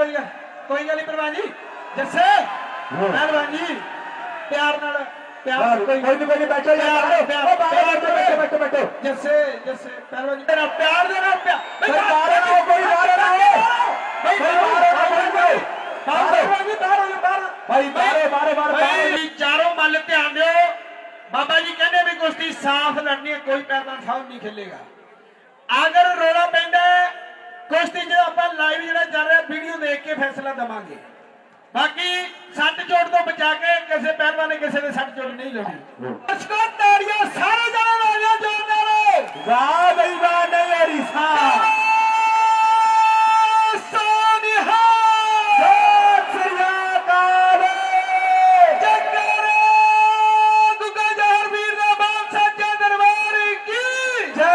ਕੋਈ ਗੱਲ ਕੋਈ ਗੱਲ ਨਹੀਂ ਪ੍ਰਵਾਨ ਜੀ ਜੱਸੇ ਪਹਿਲਵਾਨ ਜੀ ਪਿਆਰ ਨਾਲ ਪਿਆਰ ਕੋਈ ਕੋਈ ਨਹੀਂ ਬੈਠੋ ਯਾਰ ਉਹ ਬਾਹਰ ਬੈਠੋ ਬੈਠੋ ਬੈਠੋ ਜੱਸੇ ਜੱਸੇ ਪਹਿਲਵਾਨ ਜੀ। ਤੇਰਾ ਪਿਆਰ ਦੇ ਨਾਲ ਪਿਆਰ ਬਾਹਰ ਨਾ ਕੋਈ ਬਾਹਰ ਨਾ ਕੋਈ ਬਾਹਰ ਬਾਹਰ ਜਾਓ, ਬਾਹਰ ਭਾਈ ਬਾਹਰੋਂ ਬਾਹਰੋਂ। ਬਾਹਰ ਬਾਹਰ ਚਾਰੋਂ ਮੱਲ ਧਿਆਨ ਦਿਓ। ਬਾਬਾ ਜੀ ਕਹਿੰਦੇ ਵੀ ਕੁਸ਼ਤੀ ਸਾਫ਼ ਲੜਨੀ ਹੈ ਕੋਈ ਪਹਿਲਵਾਨ ਸਾਹਮ ਨਹੀਂ ਖੇਲੇਗਾ। ਅਗਰ ਰੋਲਾ ਪੈਂਦਾ ਹੈ, ਕੁਸ਼ਤੀ ਜਿਹੜਾ ਆਪਾਂ ਲਾਈਵ ਜਿਹੜਾ ਚੱਲ ਰਿਹਾ ਵੀਡੀਓ ਦੇਖ ਕੇ ਫੈਸਲਾ ਦਵਾਂਗੇ। ਬਾਕੀ ਸੱਟ ਚੋਟ ਤੋਂ ਬਚਾ ਕੇ ਕਿਸੇ ਪਹਿਲਵਾਨ ਨੇ ਕਿਸੇ ਦੇ ਸੱਟ ਚੋਟ ਨਹੀਂ ਲਾਉਣੀ। ਅਸਕੋ ਤਾੜੀਆਂ ਸਾਰੇ ਜਣੇ ਲਾਈਆਂ ਜੋਰ ਨਾਲ। ਵਾਹ ਬਈ ਵਾਹ ਨਹੀਂ ਅਰੀਸਾ ਸੋਨਿਹਾ ਸਤਿ ਸ੍ਰੀ ਅਕਾਲ। ਜਗਰੇ ਗੁੱਗਾ ਜਹਰ ਵੀਰ ਦਾ ਬਾਣ ਸੱਚਾ ਦਰਬਾਰ ਕੀ ਜੈ।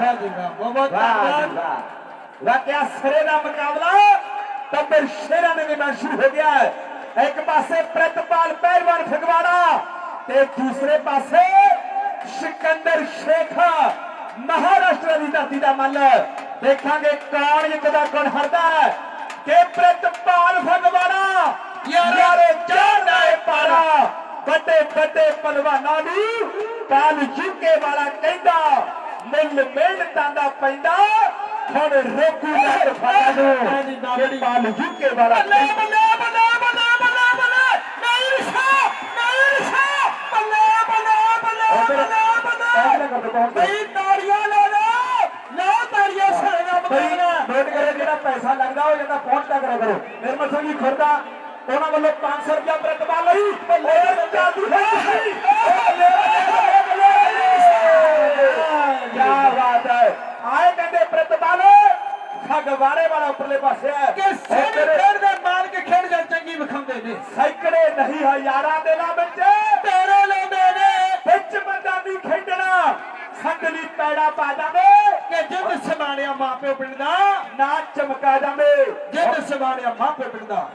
ਵਾਹ ਜੀ ਵਾਹ ਬਹੁਤ ਵਾਹ ਜੀ ਧੰਨਵਾਦ। ਵਾਹ ਵਾਹ ਕਿਆ ਸਿਰੇ ਦਾ ਮੁਕਾਬਲਾ ਤੱਬਰ ਸ਼ੇਰਾਂ ਦੇ ਮੈਦਾਨ ਸ਼ੁਰੂ ਹੋ ਗਿਆ ਹੈ। ਇੱਕ ਪਾਸੇ ਪ੍ਰਤਪਾਲ ਪਹਿਲਵਾਨ ਫਗਵਾੜਾ ਤੇ ਦੂਸਰੇ ਪਾਸੇ ਸਿਕੰਦਰ ਸ਼ੇਖ ਮਹਾਰਾਸ਼ਟਰ ਦੀ ਧਰਤੀ ਦਾ ਮੱਲ। ਦੇਖਾਂਗੇ ਕੌਣ ਜਿੱਤਦਾ ਕੌਣ ਹਾਰਦਾ ਹੈ। ਕਿ ਪ੍ਰਤਪਾਲ ਫਗਵਾੜਾ ਯਾਰੇ ਚੜਦਾ ਹੈ ਪਾਰਾ ਵੱਡੇ ਵੱਡੇ ਪਹਿਲਵਾਨਾਂ ਨੂੰ ਕਾਲ ਜੁਕੇ ਵਾਲਾ ਕਹਿੰਦਾ ਮੁੱਲ ਮਿਹਨਤਾਂ ਦਾ ਪੈਂਦਾ। ਹੁਣ ਰੋਕੂ ਨਾ ਤਫਾਨਾ ਨੂੰ ਕਿ ਪਾਲ ਜੁਕੇ ਵਾਲਾ ਬੱਲੇ ਬੱਲੇ ਬੱਲੇ ਬੱਲੇ ਬੱਲੇ ਬੱਲੇ ਨਹੀਂ ਰਿਸ਼ਾ ਨਹੀਂ ਰਿਸ਼ਾ ਬੱਲੇ ਬੱਲੇ ਬੱਲੇ ਬੱਲੇ ਬੱਲੇ ਬਈ ਤਾੜੀਆਂ ਲਾ ਲਓ ਲਾ ਤਾੜੀਆਂ ਸਾਰੇ ਬਗਾਨਾ ਨੋਟ ਕਰੋ ਜਿਹੜਾ ਪੈਸਾ ਲੱਗਦਾ ਉਹ ਜਾਂਦਾ ਪਹੁੰਚਦਾ ਕਰਿਆ ਕਰੋ ਨਿਰਮਲ ਸਿੰਘ ਜੀ ਖੁਰਦਾ ਉਹਨਾਂ ਵੱਲੋਂ 500 ਰੁਪਇਆ ਪ੍ਰਤਪਾਲ ਲਈ ਬੱਲੇ ਚਾਲੂ ਹੈ ਕੀ ਬਾਤ ਹੈ ਆਏ ਕਹਿੰਦੇ ਪ੍ਰਤਪਾਲ ਫਗਵਾੜੇ ਵਾਲਾ ਉੱਪਰਲੇ ਪਾਸੇ ਹੈ। ਕਿ ਸੋਨੀ ਖੇਡ ਦੇ ਮਾਰ ਕੇ ਖੇਡ ਜਾਂ ਚੰਗੀ ਵਿਖਾਉਂਦੇ ਨੇ। ਸੈਂਕੜੇ ਨਹੀਂ ਹਜ਼ਾਰਾਂ ਦੇ ਲਾ ਵਿੱਚ। ਤੇਰੇ ਲਾਉਂਦੇ ਨੇ। ਵਿੱਚ ਬੰਦਾ ਵੀ ਖੇਡਣਾ। ਸੰਗਲੀ ਪੈੜਾ ਪਾ ਜਾਵੇ। ਕਿ ਜਿੱਦ ਸਮਾਣਿਆ ਮਾਪਿਓ ਪਿੰਡ ਦਾ। ਨਾ ਚਮਕਾ ਜਾਵੇ। ਜਿੱਦ ਸਮਾਣਿਆ ਮਾਪਿਓ ਪਿੰਡ ਦਾ।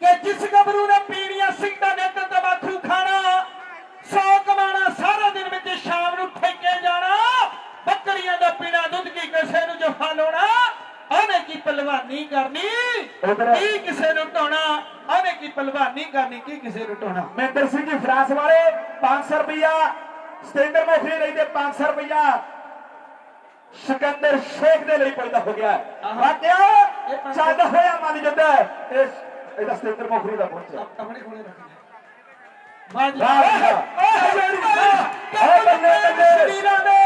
ਕਿ ਜਿਸ ਗੱਭਰੂ ਨੇ ਪੀਣੀਆਂ ਸਿੰਘਾਂ ਨੇ ਤੇ ਤਮਾਕੂ ਖਾਣਾ ਸੌ ਕਮਾਣਾ ਸ਼ਾਮ ਨੂੰ ਠੇਕੇ ਜਾਣਾ। ਬੱਕਰੀਆਂ ਦਾ ਪੀਣਾ ਦੁੱਧ ਕੀ ਕਿਸੇ ਨੂੰ ਜਫਾ ਲਾਉਣਾ ਉਹਨੇ ਕੀ ਪਹਿਲਵਾਨੀ ਕਰਨੀ? ਕੀ ਕਿਸੇ ਨੂੰ ਢਾਉਣਾ ਉਹਨੇ ਕੀ ਪਹਿਲਵਾਨੀ ਕਰਨੀ ਕੀ ਕਿਸੇ ਨੂੰ ਢਾਉਣਾ ਮਹਿੰਦਰ ਸਿੰਘ ਜੀ ਫਰਾਂਸ ਵਾਲੇ 500 ਰੁਪਇਆ ਸਟੈਂਡਰ ਮੋਖਰੀ ਲਈ ਤੇ 500 ਰੁਪਇਆ ਸਿਕੰਦਰ ਸ਼ੇਖ ਦੇ ਲਈ ਪੈਦਾ ਹੋ ਗਿਆ। ਵਾਕਿਆ ਚੱਲ ਹੋਇਆ ਮਨ ਜਿੱਦਾਂ ਇਹ ਇਹਦਾ ਸਟੈਂਡਰ ਮੋਖਰੀ ਦਾ ਪਹੁੰਚਿਆ ਆਪਣੇ ਕੋਲੇ ਰੱਖ ਸ਼ਰੀਰਾਂ ਦੇ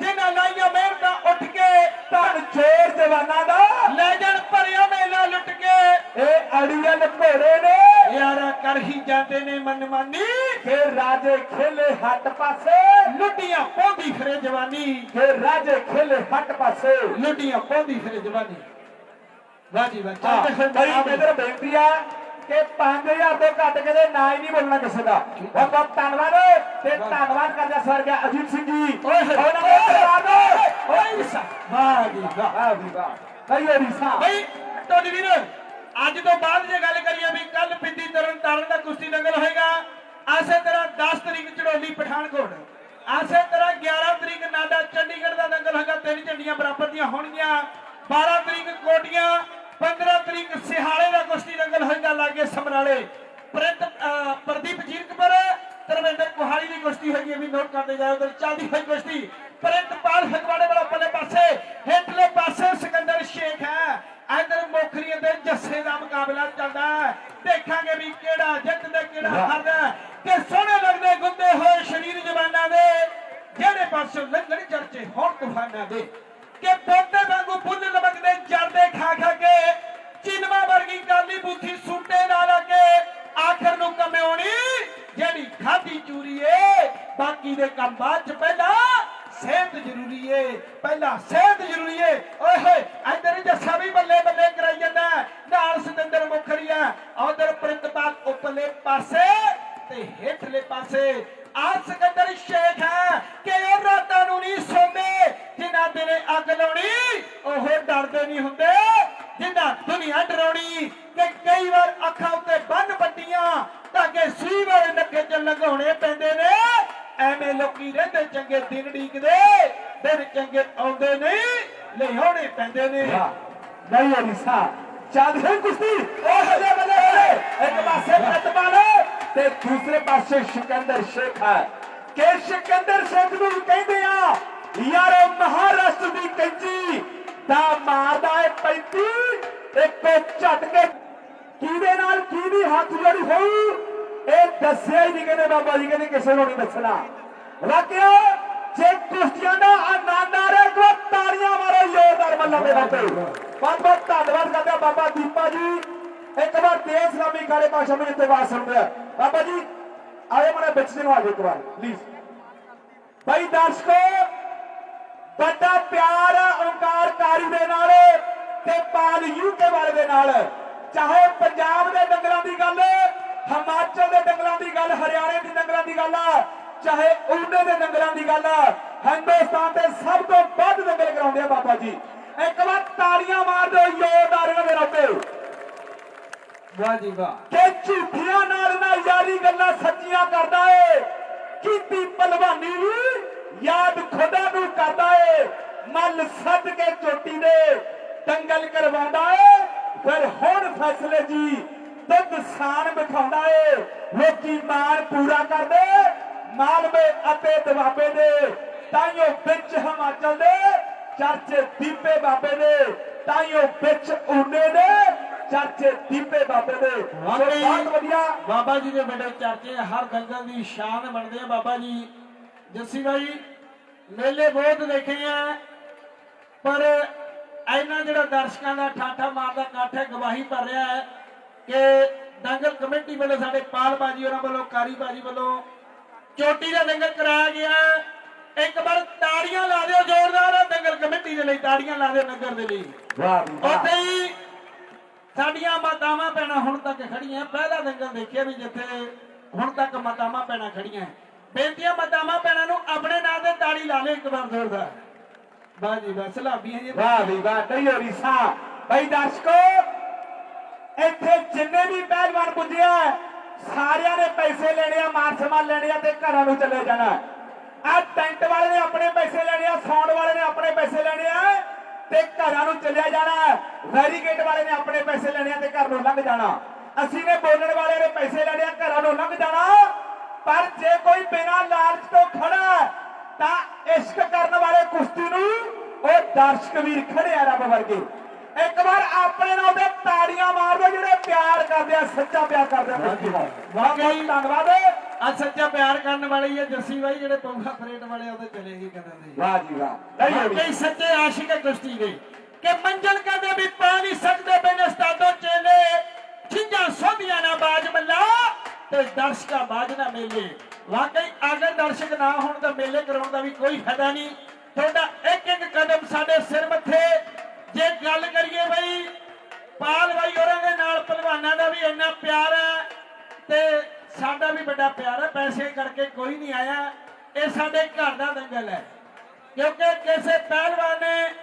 ਜਿਨ੍ਹਾਂ ਲਾਈਆਂ ਮਿਹਨਤਾਂ ਉੱਠ ਕੇ ਧਨ ਚੋਰ ਜਵਾਨਾਂ ਦਾ। ਲੈ ਜਾਣ ਭਰਿਆ ਮੇਲਾ ਲੁੱਟ ਕੇ। ਇਹ ਅੜੀਅਲ ਘੋੜੇ ਨੇ। ਯਾਰ ਕਰ ਹੀ ਜਾਂਦੇ ਨੇ ਮਨਮਾਨੀ। ਫਿਰ ਰਾਜੇ ਖੇਲੇ ਹੱਟ ਪਾਸੇ। ਲੁੱਟੀਆਂ ਪੌਂਦੀ ਫਿਰੇ ਜਵਾਨੀ। ਫਿਰ ਰਾਜੇ ਖੇਲੇ ਹੱਟ ਪਾਸੇ। ਲੁੱਟੀਆਂ ਪੌਂਦੀ ਫਿਰੇ ਜਵਾਨੀ। ਬਾਜੀ ਹਾਂ, ਬੱਚਾ ਤੇ ਬਈ ਮੇਦਰ ਬੇਨਤੀ ਆ। ਕਿ 5000 ਤੋਂ ਘੱਟ ਕੇ ਦੇ ਨਾ ਹੀ ਨਹੀਂ ਬੋਲਣਾ ਕਿਸੇ ਦਾ। ਬਹੁਤ ਬਹੁਤ ਧੰਨਵਾਦ ਤੇ ਧੰਨਵਾਦ ਕਰਦਾ ਸਵਰਗਾ ਅਜੀਤ ਸਿੰਘ ਜੀ। ਓਏ ਹੋਏ। ਉਹਨਾਂ ਦੇ ਪਰਿਵਾਰ ਨੂੰ ਓਏ। ਇਸਾ ਬਾਜੀ ਵਾਹ। ਵਾਹ। ਵੀ ਵਾਹ। ਬਈ ਅਰੀਸਾ ਬਈ ਟੋਨੀ ਵੀਰ ਅੱਜ ਤੋਂ ਬਾਅਦ ਜੇ ਗੱਲ ਕਰੀਏ ਵੀ ਕੱਲ ਪਿੰਡੀ ਤਰਨ ਤਾਰਨ ਦਾ ਕੁਸ਼ਤੀ ਦੰਗਲ ਹੋਏਗਾ ਆਸੇ ਤਰ੍ਹਾਂ 10 ਤਰੀਕ ਚੜੋਲੀ ਪਠਾਨਕੋਟ ਆਸੇ ਤਰ੍ਹਾਂ 11 ਤਰੀਕ ਨਾਡਾ ਚੰਡੀਗੜ੍ਹ ਦਾ ਦੰਗਲ ਹੋਏਗਾ ਤਿੰਨ ਝੰਡੀਆਂ ਬਰਾਬਰ ਦੀਆਂ ਹੋਣਗੀਆਂ 12 ਤਰੀਕ ਕੋਟੀਆਂ 15 ਤਰੀਕ ਸਿਹਾਲੇ ਦਾ ਕੁਸ਼ਤੀ ਦੰਗਲ ਹੋਏਗਾ ਲਾਗੇ ਸਮਰਾਲੇ। ਪ੍ਰਦੀਪ ਜੀਰਕਪੁਰ ਤਰਵਿੰਦਰ ਕੁਹਾਲੀ ਦੀ ਕੁਸ਼ਤੀ ਹੋਈ ਹੈ ਵੀ ਨੋਟ ਕਰਦੇ ਜਾਓ ਉਧਰ ਚੱਲਦੀ ਹੋਈ ਕੁਸ਼ਤੀ। ਪ੍ਰਿੰਤਪਾਲ ਫਗਵਾੜੇ ਵਾਲਾ ਪੱਲੇ ਪਾਸੇ ਹੇਠਲੇ ਪਾਸੇ ਸਿਕੰਦਰ ਸ਼ੇਖ ਹੈ। ਇਧਰ ਮੋਖਰੀ ਦੇ ਜੱਸੇ ਦਾ ਮੁਕਾਬਲਾ ਚੱਲਦਾ ਹੈ। ਦੇਖਾਂਗੇ ਵੀ ਕਿਹੜਾ ਜਿੱਤਦਾ ਕਿਹੜਾ ਹਾਰਦਾ। ਤੇ ਸੋਹਣੇ ਲੱਗਦੇ ਗੁੰਦੇ ਹੋਏ ਸ਼ਰੀਰ ਜਵਾਨਾਂ ਦੇ। ਜਿਹੜੇ ਪਾਸੋਂ ਲੰਘਣ ਚਰਚੇ ਹੋਣ ਤੂਫਾਨਾਂ ਦੇ। ਕਿ ਪੌਦੇ ਵਾਂਗੂ ਫੁੱਲ ਲਮਕਦੇ ਜਰਦੇ ਖਾ ਖਾ ਕੇ। ਚਿਨਵਾ ਵਰਗੀ ਕਾਲੀ ਬੂਥੀ ਸੂਟੇ ਲਾ ਲਾ ਕੇ ਆਖਰ ਨੂੰ ਕਮਿਉਣੀ ਜਿਹੜੀ ਖਾਦੀ ਚੂਰੀ ਏ। ਬਾਕੀ ਦੇ ਕੰਮ ਬਾਅਦ ਚ ਪਹਿਲਾਂ ਸਿਹਤ ਜ਼ਰੂਰੀ ਏ। ਪਹਿਲਾਂ ਸਿਹਤ ਜ਼ਰੂਰੀ ਏ। ਓਏ ਹੋਏ, ਇੱਧਰ ਜੱਸਾ ਵੀ ਬੱਲੇ ਬੱਲੇ ਕਰਾਈ ਜਾਂਦਾ। ਨਾਲ ਸਤਿੰਦਰ ਮੁਖਰੀਆ, ਉਧਰ ਪ੍ਰਿੰਤਪਾਲ ਉਪਰਲੇ ਪਾਸੇ ਤੇ ਹੇਠਲੇ ਪਾਸੇ। ਆ ਸਿਕੰਦਰ ਸ਼ੇਖ ਹੈ ਕਿ ਉਹ ਰਾਤਾਂ ਨੂੰ ਨਹੀਂ ਸੌਂਦੇ ਜਿਨ੍ਹਾਂ ਦਿਨੇ ਅੱਗ ਲਾਉਣੀ ਉਹ ਡਰਦੇ ਨਹੀਂ ਹੁੰਦੇ। ਜਿਨ੍ਹਾਂ ਦੁਨੀਆ ਡਰਾਉਣੀ ਕਿ ਕਈ ਵਾਰ ਅੱਖਾਂ ਉੱਤੇ ਬੰਨ ਪੱਟੀਆਂ ਤਾਂ ਕਿ ਸੂਈ ਵਾਲੇ ਨੱਕੇ ਚ ਲਗਾਉਣੇ ਪੈਂਦੇ ਨੇ। ਐਵੇਂ ਲੋਕੀ ਰਹਿੰਦੇ ਚੰਗੇ ਦਿਨ ਢੀਕਦੇ ਦਿਨ ਚੰਗੇ ਆਉਂਦੇ ਨਹੀਂ ਲਿਆਉਣੇ ਪੈਂਦੇ ਨੇ। ਨਹੀਂ ਕੁਸ਼ਤੀ। ਉਹ ਹਲੇ ਬੱਲੇ ਇੱਕ ਪਾਸੇ ਪ੍ਰਤਪਾਲ ਤੇ ਦੂਸਰੇ ਪਾਸੇ ਸਿਕੰਦਰ ਸ਼ੇਖ ਹੈ। ਕਿ ਸਿਕੰਦਰ ਸ਼ੇਖ ਨੂੰ ਕਹਿੰਦੇ ਆ, ਯਾਰੋ ਮਹਾਰਾਸ਼ਟਰ ਦੀ ਕੰਜੀ ਦਾ ਮਾਰਦਾ ਹੈ 35 ਇੱਕੋ ਝਟ ਕੇ ਕਿਹਦੇ ਨਾਲ ਕਿਹਦੀ ਹੱਥ ਜੋੜੀ ਹੋਈ? ਇਹ ਦੱਸਿਆ ਹੀ ਨਹੀਂ ਕਹਿੰਦੇ ਬਾਬਾ ਜੀ, ਕਹਿੰਦੇ ਕਿਸੇ ਨੂੰ ਨਹੀਂ ਦੱਸਣਾ। ਵਾਕਿਆ, ਜੇ ਕੁਸ਼ਤੀਆਂ ਦਾ ਆਨੰਦ ਆ ਰਿਹਾ, ਕੋ ਤਾੜੀਆਂ ਮਾਰੋ, ਜ਼ੋਰਦਾਰ ਮੱਲਾਂ ਦੇ ਬਾਬੇ। ਬਹੁਤ ਬਹੁਤ ਧੰਨਵਾਦ ਕਰਦੇ ਬਾਬਾ ਦੀਪਾ ਜੀ। ਇੱਕ ਵਾਰ ਦੇਸ਼ ਇਸਲਾਮੀ ਕਾਲੇ ਪਾਸ਼ਾ ਨੂੰ ਜਿੱਤੇ ਬਾਤ ਸੁਣਦੇ ਬਾਬਾ ਜੀ ਆਏ ਮਨੇ ਵਿੱਚ ਦੇ ਨੂੰ ਆ ਜਾਓ ਇੱਕ ਵਾਰ ਪਲੀਜ਼ ਭਾਈ ਦਰਸ਼ਕੋ, ਵੱਡਾ ਪਿਆਰ ਆ ਓਂਕਾਰ ਦੇ ਨਾਲ ਤੇ ਪਾਲ ਯੂਕੇ ਵਾਲੇ ਦੇ ਨਾਲ। ਚਾਹੇ ਪੰਜਾਬ ਦੇ ਡੰਗਰਾਂ ਦੀ ਗੱਲ, ਹਿਮਾਚਲ ਦੇ ਡੰਗਰਾਂ ਦੀ ਗੱਲ, ਹਰਿਆਣੇ ਦੇ ਡੰਗਰਾਂ ਦੀ ਗੱਲ ਆ ਚਾਹੇ ਉਹਨੇ ਦੇ ਡੰਗਰਾਂ ਦੀ ਗੱਲ ਆ ਹਿੰਦੁਸਤਾਨ ਤੇ ਸਭ ਤੋਂ ਵੱਧ ਡੰਗਰ ਕਰਾਉਂਦੇ ਆ ਬਾਬਾ ਜੀ। ਇੱਕ ਵਾਰ ਤਾੜੀਆਂ ਮਾਰ ਦਿਓ ਜ਼ੋਰਦਾਰ ਇਹਨਾਂ ਦੇ ਰੱਬੇ ਵਾਹ ਜੀ ਵਾਹ ਕਿ ਝੂਠੀਆਂ ਨਾਲ ਨਾ ਯਾਰੀ ਗੱਲਾਂ ਸੱਚੀਆਂ ਕਰਦਾ ਏ। ਕੀਤੀ ਪਹਿਲਵਾਨੀ ਵੀ ਯਾਦ ਖੁਦਾ ਨੂੰ ਕਰਦਾ ਏ। ਮੱਲ ਸੱਦ ਕੇ ਚੋਟੀ ਦੇ ਦੰਗਲ ਕਰਵਾਉਂਦਾ ਏ। ਫਿਰ ਹੁਣ ਫੈਸਲੇ ਜੀ ਦੁੱਧ ਸਾਨ ਬਿਠਾਉਂਦਾ ਏ। ਲੋਕੀ ਮਾਣ ਪੂਰਾ ਕਰਦੇ, ਮਾਲਵੇ ਅਤੇ ਦਵਾਬੇ ਦੇ। ਤਾਈਓ ਵਿੱਚ ਹਿਮਾਚਲ ਦੇ, ਚਰਚੇ ਦੀਪੇ ਬਾਬੇ ਦੇ। ਤਾਈਓ ਵਿੱਚ ਊਨੇ ਦੇ। ਚਰਚੇ ਦੀਪੇ ਬਾਬੇ ਦੇ। ਬਹੁਤ ਵਧੀਆ। ਬਾਬਾ ਜੀ ਦੇ ਬੜੇ ਚਰਚੇ ਹਰ ਦੰਗਲ ਦੀ ਸ਼ਾਨ ਬਣਦੇ ਆ। ਬਾਬਾ ਜੀ ਜੱਸੀ ਭਾਈ ਮੇਲੇ ਬਹੁਤ ਦੇਖੇ ਆ ਪਰ ਇੰਨਾ ਜਿਹੜਾ ਦਰਸ਼ਕਾਂ ਦਾ ਠਾਠਾ ਮਾਰਦਾ ਇਕੱਠ ਹੈ ਗਵਾਹੀ ਭਰ ਰਿਹਾ ਹੈ ਕਿ ਦੰਗਲ ਕਮੇਟੀ ਵੱਲੋਂ ਸਾਡੇ ਪਾਲ ਬਾਜੀ ਉਹਨਾਂ ਵੱਲੋਂ ਕਾਰੀ ਬਾਜੀ ਵੱਲੋਂ ਚੋਟੀ ਦਾ ਦੰਗਲ ਕਰਾਇਆ ਗਿਆ। ਇੱਕ ਵਾਰ ਤਾੜੀਆਂ ਲਾ ਦਿਓ ਜ਼ੋਰਦਾਰ ਦੰਗਲ ਕਮੇਟੀ ਦੇ ਲਈ ਤਾੜੀਆਂ ਲਾ ਦਿਓ ਨਗਰ ਦੇ ਲਈ। ਵਾਹ। ਉੱਥੇ ਹੀ ਸਾਡੀਆਂ ਮਾਤਾਵਾਂ ਭੈਣਾਂ ਹੁਣ ਤੱਕ ਖੜੀਆਂ। ਪਹਿਲਾ ਦੰਗਲ ਦੇਖਿਆ ਵੀ ਜਿੱਥੇ ਹੁਣ ਤੱਕ ਮਾਤਾਵਾਂ ਭੈਣਾਂ ਖੜੀਆਂ। ਬੇਨਤੀਆਂ ਮਾਤਾਵਾਂ ਭੈਣਾਂ ਨੂੰ ਆਪਣੇ ਨਾਂ ਤੇ ਤਾੜੀ ਲਾ ਲਿਓ ਇੱਕ ਵਾਰ ਜ਼ੋਰਦਾਰ ਵਾਹ ਜੀ ਵਾਹ, ਸਲਾਬੀਆਂ ਜੀ। ਵਾਹ ਵੀ ਵਾਹ ਨਹੀਂ ਰੀਸਾ ਭਾਈ ਦਰਸ਼ਕੋ, ਇੱਥੇ ਜਿੰਨੇ ਵੀ ਪਹਿਲਵਾਨ ਪੁੱਜਿਆ ਸਾਰਿਆਂ ਨੇ ਪੈਸੇ ਲੈਣੇ ਆ ਮਾਨ ਸਨਮਾਨ ਲੈਣੇ ਆ ਤੇ ਘਰਾਂ ਨੂੰ ਚਲੇ ਜਾਣਾ। ਆ ਟੈਂਟ ਵਾਲੇ ਨੇ ਆਪਣੇ ਪੈਸੇ ਲੈਣੇ ਆ ਸਾਊਂਡ ਵਾਲੇ ਨੇ ਆਪਣੇ ਪੈਸੇ ਲੈਣੇ ਆ। ਤੇ ਘਰਾਂ ਨੂੰ ਚਲਿਆ ਜਾਣਾ ਵੈਰੀਗੇਟ ਵਾਲੇ ਨੇ ਆਪਣੇ ਪੈਸੇ ਲੈਣੇ ਤੇ ਘਰ ਨੂੰ ਲੰਘ ਜਾਣਾ। ਅਸੀਂ ਨੇ ਬੋਲਣ ਵਾਲੇ ਨੇ ਪੈਸੇ ਲੈਣੇ ਘਰਾਂ ਨੂੰ ਲੰਘ ਜਾਣਾ। ਪਰ ਜੇ ਕੋਈ ਬਿਨਾਂ ਲਾਲਚ ਤੋਂ ਖੜਾ ਤਾਂ ਇਸ਼ਕ ਕਰਨ ਵਾਲੇ ਕੁਸ਼ਤੀ ਨੂੰ ਉਹ ਦਰਸ਼ਕ ਵੀਰ ਖੜੇ ਆ ਰੱਬ ਵਰਗੇ। ਇੱਕ ਵਾਰ ਆਪਣੇ ਨਾਲ ਉਹਦੇ ਤਾੜੀਆਂ ਮਾਰ ਦਿਓ ਜਿਹੜੇ ਪਿਆਰ ਕਰਦੇ ਆ ਸੱਚਾ ਪਿਆਰ ਕਰਦੇ ਆ। ਨਾਲ ਵਾਕਈ। ਧੰਨਵਾਦ। ਆ ਸੱਚਾ ਪਿਆਰ ਕਰਨ ਵਾਲੇ ਹੀ ਆ ਜੱਸੀ ਬਾਈ ਜਿਹੜੇ ਪੌਂਗਾ ਫਰੇਟ ਵਾਲੇ ਉਹਦੇ ਚਲੇ ਗਏ ਕਦੋਂ ਦੇ। ਵਾਹ ਜੀ ਵਾਹ। ਕਈ ਸੱਚੇ ਆਸ਼ਿਕ ਹੈ ਕੁਸ਼ਤੀ ਦੇ। ਕਿ ਮੰਜ਼ਲ ਕਦੇ ਵੀ ਪਾ ਨਹੀਂ ਸਕਦੇ ਬਿਨ ਉਸਤਾਦੋ ਚੇਲੇ। ਛਿੰਝਾਂ ਸੋਧੀਆਂ ਨਾ ਬਾਜ ਮੱਲਾ ਤੇ ਦਰਸ਼ਕਾ ਬਾਜ ਨਾ ਮੇਲੇ। ਵਾਕਈ ਅਗਰ ਦਰਸ਼ਕ ਨਾ ਹੋਣ ਤਾਂ ਮੇਲੇ ਕਰਾਉਣ ਦਾ ਵੀ ਕੋਈ ਫਾਇਦਾ ਨਹੀਂ। ਤੁਹਾਡਾ ਇੱਕ ਇੱਕ ਕਦਮ ਸਾਡੇ ਸਿਰ ਮੱਥੇ। ਜੇ ਗੱਲ ਕਰੀਏ ਬਈ ਪਾਲ ਬਾਈ ਹੋਰਾਂ ਦੇ ਨਾਲ ਪਹਿਲਵਾਨਾਂ ਦਾ ਵੀ ਇੰਨਾ ਪਿਆਰ ਹੈ। ਤੇ ਸਾਡਾ ਵੀ ਵੱਡਾ ਪਿਆਰ ਹੈ, ਪੈਸੇ ਕਰਕੇ ਕੋਈ ਨਹੀਂ ਆਇਆ। ਇਹ ਸਾਡੇ ਘਰ ਦਾ ਦੰਗਲ ਹੈ। ਕਿਉਂਕਿ ਕਿਸੇ ਪਹਿਲਵਾਨ ਨੇ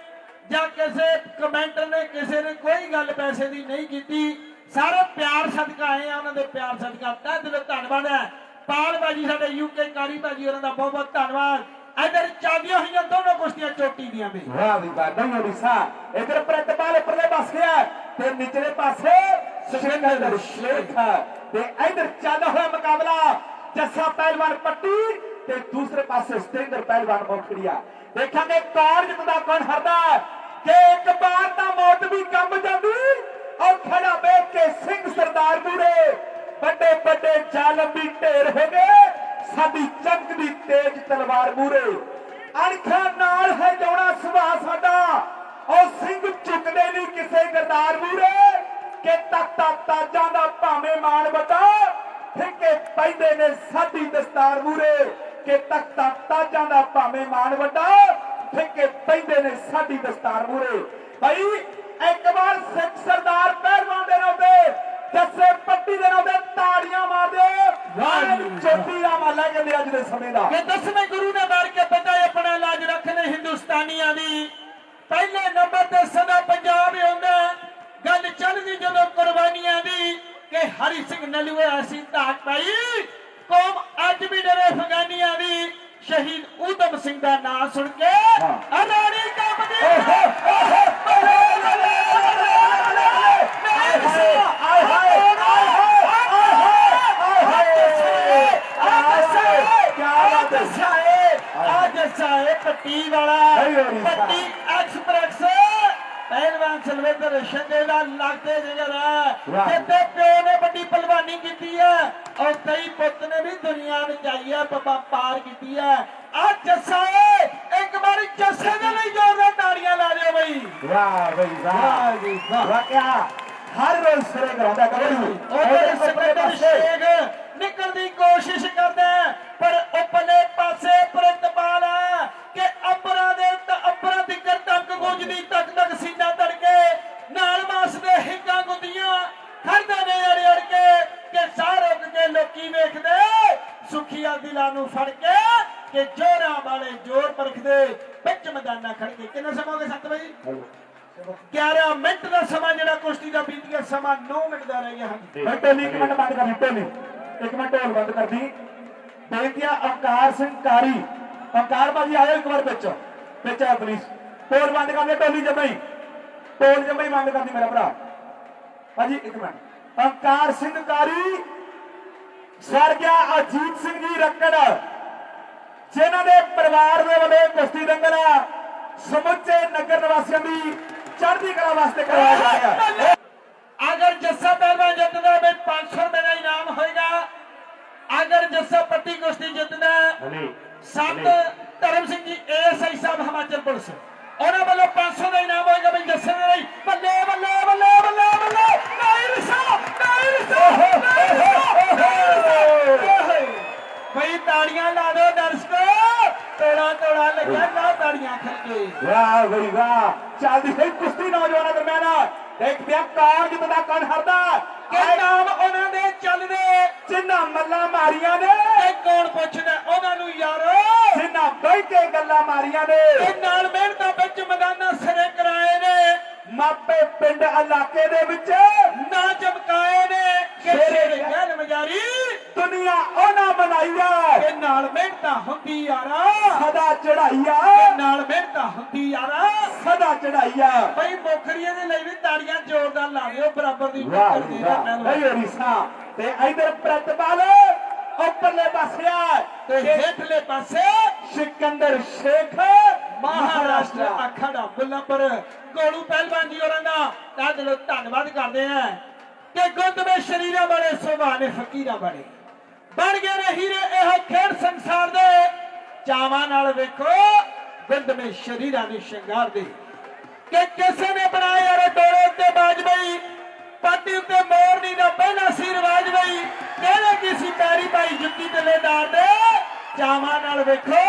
ਜਾਂ ਕਿਸੇ ਕਮੈਂਟਰ ਨੇ ਕਿਸੇ ਨੇ ਕੋਈ ਗੱਲ ਪੈਸੇ ਦੀ ਨਹੀਂ ਕੀਤੀ। ਸਾਰੇ ਪਿਆਰ ਸਦਕਾ ਆਏ ਆ, ਉਹਨਾਂ ਦੇ ਪਿਆਰ ਸਦਕਾ। ਤਹਿ ਦਿਲੋਂ ਧੰਨਵਾਦ ਹੈ। ਪਾਲ ਬਾਜੀ ਸਾਡੇ ਯੂਕੇ ਕਾਰੀ ਬਾਜੀ ਉਹਨਾਂ ਦਾ ਬਹੁਤ ਬਹੁਤ ਧੰਨਵਾਦ। ਇਧਰ ਚੱਲਦੀਆਂ ਹੋਈਆਂ ਦੋਨੋਂ ਕੁਸ਼ਤੀਆਂ ਚੋਟੀ ਦੀਆਂ ਵੀ ਵਾਹ ਵੀ ਵਾਹ, ਨਹੀਂ ਹੋਣੀ ਸਾ। ਇਧਰ ਪ੍ਰਤਪਾਲ ਉੱਪਰਲੇ ਪਾਸੇ ਤੇ ਨਿਚਲੇ ਪਾਸੇ ਸੁਖਿੰਦਰ ਸ਼ੇਖ ਤੇ ਇਧਰ ਚੱਲ ਹੋਇਆ ਮੁਕਾਬਲਾ। ਜੱਸਾ ਪਹਿਲਵਾਨ ਪੱਟੀ ਤੇ ਦੂਸਰੇ ਪਾਸੇ ਸਤਿੰਦਰ ਪਹਿਲਵਾਨ ਮੋਖੜੀਆ। ਦੇਖਾਂਗੇ ਕੌਣ ਜਿੱਤਦਾ ਕੌਣ ਹਾਰਦਾ ਹੈ। ਇੱਕ ਵਾਰ ਤਾਂ ਮੌਤ ਵੀ ਕੰਬ ਜਾਂਦੀ, ਔਰ ਖੜਾ ਵੇਖ ਕੇ ਸਿੰਘ ਸਰਦਾਰ ਮੂਰੇ ਵੱਡੇ ਵੱਡੇ ਜ਼ਾਲਮ ਵੀ ਢੇਰ ਹੋ ਗਏ, ਸਾਡੀ ਚੰਗ ਚਮਕਦੀ ਤੇਜ ਤਲਵਾਰ ਮੂਰੇ ਅਣਖਾਂ ਨਾਲ ਹੈ ਜਾਉਣਾ ਸੁਭਾ ਸਾਡਾ ਉਹ ਸਿੰਘ ਝੁਕਦੇ ਨਹੀਂ ਕਿਸੇ ਗਰਦਾਰ ਮੂਰੇ ਕਿ ਤਖਤਾ ਤਾਜਾਂ ਦਾ ਭਾਵੇਂ ਮਾਣ ਵੱਡਾ ਫਿੱਕੇ ਪੈਂਦੇ ਨੇ ਸਾਡੀ ਦਸਤਾਰ ਮੂਰੇ ਕਿ ਤਖਤਾ ਤਾਜਾਂ ਦਾ ਭਾਵੇਂ ਮਾਣ ਵੱਡਾ ਫਿੱਕੇ ਪੈਂਦੇ ਨੇ ਸਾਡੀ ਦਸਤਾਰ ਮੂਰੇ ਭਾਈ ਇੱਕ ਵਾਰ ਸਿੱਖ ਸਰਦਾਰ ਪਹਿਲਵਾਨ ਦੇ ਨਾਮ ਤੇ ਜੱਸੇ ਪੱਟੀ ਦੇ ਨਾਮ ਤੇ ਤਾੜੀਆਂ ਮਾਰ ਦਿਓ ਵਾਹ ਜੀ। ਚੋਟੀ ਦਾ ਮਾਲਾ ਕਹਿੰਦੇ ਅੱਜ ਦੇ ਸਮੇਂ ਦਾ। ਕਿ ਦਸਵੇਂ ਗੁਰੂ ਨੇ ਮਾਰ ਕੇ ਪਿਤਾ ਆਪਣਾ ਲਾਜ ਰੱਖਨੇ ਹਿੰਦੁਸਤਾਨੀਆਂ ਦੀ। ਪਹਿਲੇ ਨੰਬਰ ਤੇ ਸਦਾ ਹਰੀ ਸਿੰਘ ਨਲੂਏ ਅਸੀਂ ਧਾਕ ਪਾਈ ਕੌਮ ਅੱਜ ਵੀ ਡਰੇ ਫਗਾਨੀਆਂ ਦੀ ਸ਼ਹੀਦ ਉਦਮ ਸਿੰਘ ਦਾ ਨਾਮ ਸੁਣ ਕੇ ਅਨਾੜੀ ਕੰਬਦੀ ਪੱਟੀ ਵਾਲਾ ਪੱਟੀ ਐਕਸਪ੍ਰੈਸ ਪਹਿਲਵਾਨ ਸਲਵੇਂਦਰ ਸ਼ੰਗੇ ਦਾ ਲੱਗਦੇ ਜਿਗਰ ਹੈ। ਵਾਹ। ਜਿੱਤੇ ਪਿਓ ਨੇ ਵੱਡੀ ਪਹਿਲਵਾਨੀ ਕੀਤੀ ਹੈ। ਔਰ ਕਈ ਪੁੱਤ ਨੇ ਵੀ ਦੁਨੀਆ ਨਚਾਈ ਹੈ ਪਪਾ ਪਾਰ ਕੀਤੀ ਹੈ। ਆ ਜੱਸਾ ਏ ਇੱਕ ਵਾਰੀ ਜੱਸੇ ਦੇ ਲਈ ਜ਼ੋਰਦਾਰ ਤਾੜੀਆਂ ਲਾ ਦਿਓ ਬਈ। ਵਾਹ ਬਈ ਵਾਹ। ਵਾਹ ਜੀ, ਵਾਹ। ਵਾਕਿਆ ਹਰ ਰੋਜ਼ ਸਿਰੇ ਕਰਾਉਂਦਾ ਗੱਭਰੂ ਉਹਦੇ ਹਾਂਜੀ ਇੱਕ ਮਿੰਟ ਬੰਦ ਕਰ ਟੋਲੀ ਇੱਕ ਮਿੰਟ ਢੋਲ ਬੰਦ ਕਰਦੀ ਬੇਨਤੀਆਂ, ਅਵਤਾਰ ਸਿੰਘ ਕਾਰੀ। ਅਵਤਾਰ ਬਾਜੀ ਆਇਓ ਇੱਕ ਵਾਰ ਵਿੱਚ। ਵਿੱਚ ਆਓ ਪਲੀਜ਼ ਢੋਲ ਬੰਦ ਕਰ ਦੇ ਟੋਲੀ ਜੰਮਈ। ਢੋਲ ਜੰਮਈ ਬੰਦ ਕਰਦੀ ਮੇਰਾ ਭਰਾ। ਭਾਜੀ, ਇੱਕ ਮਿੰਟ। ਅਵਤਾਰ ਸਿੰਘ ਕਾਰੀ ਸਰਗਿਆ ਅਜੀਤ ਸਿੰਘ ਜੀ ਰੱਕੜ ਜਿਨ੍ਹਾਂ ਦੇ ਪਰਿਵਾਰ ਦੇ ਵੱਲੋਂ ਕੁਸ਼ਤੀ ਦੰਗਲ ਸਮੁੱਚੇ ਨਗਰ ਨਿਵਾਸੀਆਂ ਦੀ ਚੜ੍ਹਦੀ ਕਲਾ ਵਾਸਤੇ ਕਰਵਾਇਆ ਜਾ ਰਿਹਾ ਹੈ। ਅਗਰ ਜੱਸਾ ਪਹਿਲਵਾਨ ਜਿੱਤਦਾ ਹੈ 500 ਰੁਪਏ ਦਾ ਇਨਾਮ ਹੋਏਗਾ। ਅਗਰ ਜੱਸਾ ਪੱਟੀ ਕੁਸ਼ਤੀ ਜਿੱਤਦਾ ਸੱਤ ਧਰਮ ਸਿੰਘ ਜੀ ਏਐਸਆਈ ਸਾਹਿਬ ਹਿਮਾਚਲ ਪੁਲਿਸ। ਉਹਨਾਂ ਵੱਲੋਂ 500 ਦਾ ਇਨਾਮ ਹੋਏਗਾ ਬਈ ਜੱਸੇ ਦੇ ਲਈ। ਬੱਲੇ ਬੱਲੇ ਬੱਲੇ ਬੱਲੇ ਬੱਲੇ। ਨਹੀਂ ਰਸਾ ਨਹੀਂ ਰਸਾ ਬਈ ਤਾੜੀਆਂ ਲਾ ਦਿਓ ਦਰਸ਼ਕੋ। ਤੋੜਾ ਤੋੜਾ ਲੱਗਿਆ ਨਾ ਤਾੜੀਆਂ ਖੜਕੇ ਵਾਹ ਬਈ ਵਾਹ। ਚੱਲਦੀ ਹੈ ਕੁਸ਼ਤੀ ਨੌਜਵਾਨਾਂ ਦਰਮਿਆਨ। ਦੇਖਦੇ ਆ ਕੌਣ ਜਿੱਤਦਾ ਕੌਣ ਹਾਰਦਾ ਕਿ ਨਾਮ ਉਹਨਾਂ ਦੇ ਚੱਲਦੇ ਜਿੰਨਾ ਮੱਲਾ ਮਾਰੀਆਂ ਨੇ। ਇਹ ਕੌਣ ਪੁੱਛਦਾ? ਉਹਨਾਂ ਨੂੰ ਯਾਰੋ। ਜਿੰਨਾ ਬਹਿ ਕੇ ਗੱਲਾਂ ਮਾਰੀਆਂ ਨੇ। ਇਹ ਨਾਲ ਮਿਹਨਤਾਂ ਵਿੱਚ ਮੈਦਾਨਾਂ ਸਿਰੇ ਕਰਾਏ ਨੇ। ਮਾਪੇ ਪਿੰਡ ਇਲਾਕੇ ਦੇ ਵਿੱਚ। ਨਾ ਚਮਕਾਏ ਨੇ। ਕਿ ਸ਼ੇਰੇ ਗਹਿਲ ਮਜਾਰੀ। ਦੁਨੀਆ ਉਹਨਾਂ ਬਣਾਈ ਆ। ਇਹ ਨਾਲ ਮਿਹਨਤਾਂ ਹੁੰਦੀ ਯਾਰਾ। ਸਦਾ ਚੜਾਈ ਆ। ਇਹ ਨਾਲ ਮਿਹਨਤਾਂ ਹੁੰਦੀ ਯਾਰਾ। ਸਦਾ ਚੜਾਈ ਆ। ਬਈ ਮੋਖਰੀਏ ਦੇ ਲਈ ਵੀ ਤਾੜੀਆਂ ਜ਼ੋਰਦਾਰ ਲਾ ਦਿਓ ਬਰਾਬਰ ਦੀ ਟੱਕਰ ਦੇ ਨਹੀਂ ਹੋਰੀਸਾ ਤੇ ਇਧਰ ਪ੍ਰਤਪਾਲ ਉੱਪਰਲੇ ਪਾਸੇ ਆ। ਤੇ ਤੇ ਹੇਠਲੇ ਪਾਸੇ ਸਿਕੰਦਰ ਸ਼ੇਖ ਮਹਾਰਾਸ਼ਟਰ ਅਖਾੜਾ ਬੁੱਲਾਪੁਰ ਗੋਲੂ ਪਹਿਲਵਾਨ ਜੀ ਹੋਰਾਂ ਦਾ ਤਾਂ ਦਿਲੋਂ ਧੰਨਵਾਦ ਕਰਦੇ ਆ। ਕਿ ਗੁੰਦਵੇਂ ਸ਼ਰੀਰਾਂ ਵਾਲੇ ਸੁਭਾਅ ਨੇ ਫਕੀਰਾਂ ਵਾਲੇ। ਬਣ ਗਏ ਨੇ ਹੀਰੇ, ਇਹ ਖੇਡ ਸੰਸਾਰ ਦੇ। ਚਾਵਾਂ ਨਾਲ ਵੇਖੋ ਗੁੰਦਵੇਂ ਸ਼ਰੀਰਾਂ ਦੇ ਸ਼ਿੰਗਾਰ ਦੇ। ਕਿ ਕਿਸੇ ਨੇ ਬਣਾਇਆ ਯਾਰ ਡੋਲੇ ਉੱਤੇ ਬਾਜ ਪਾਟੀ ਉੱਤੇ ਮੋਰਨੀ ਦਾ ਪਹਿਲਾ ਸੀ ਰਿਵਾਜ ਬਈ। ਕਹਿੰਦੇ ਕੀ ਸੀ ਪੈਰੀ ਭਾਈ ਜੁੱਤੀ ਤੇ ਦੇ। ਚਾਵਾਂ ਨਾਲ ਵੇਖੋ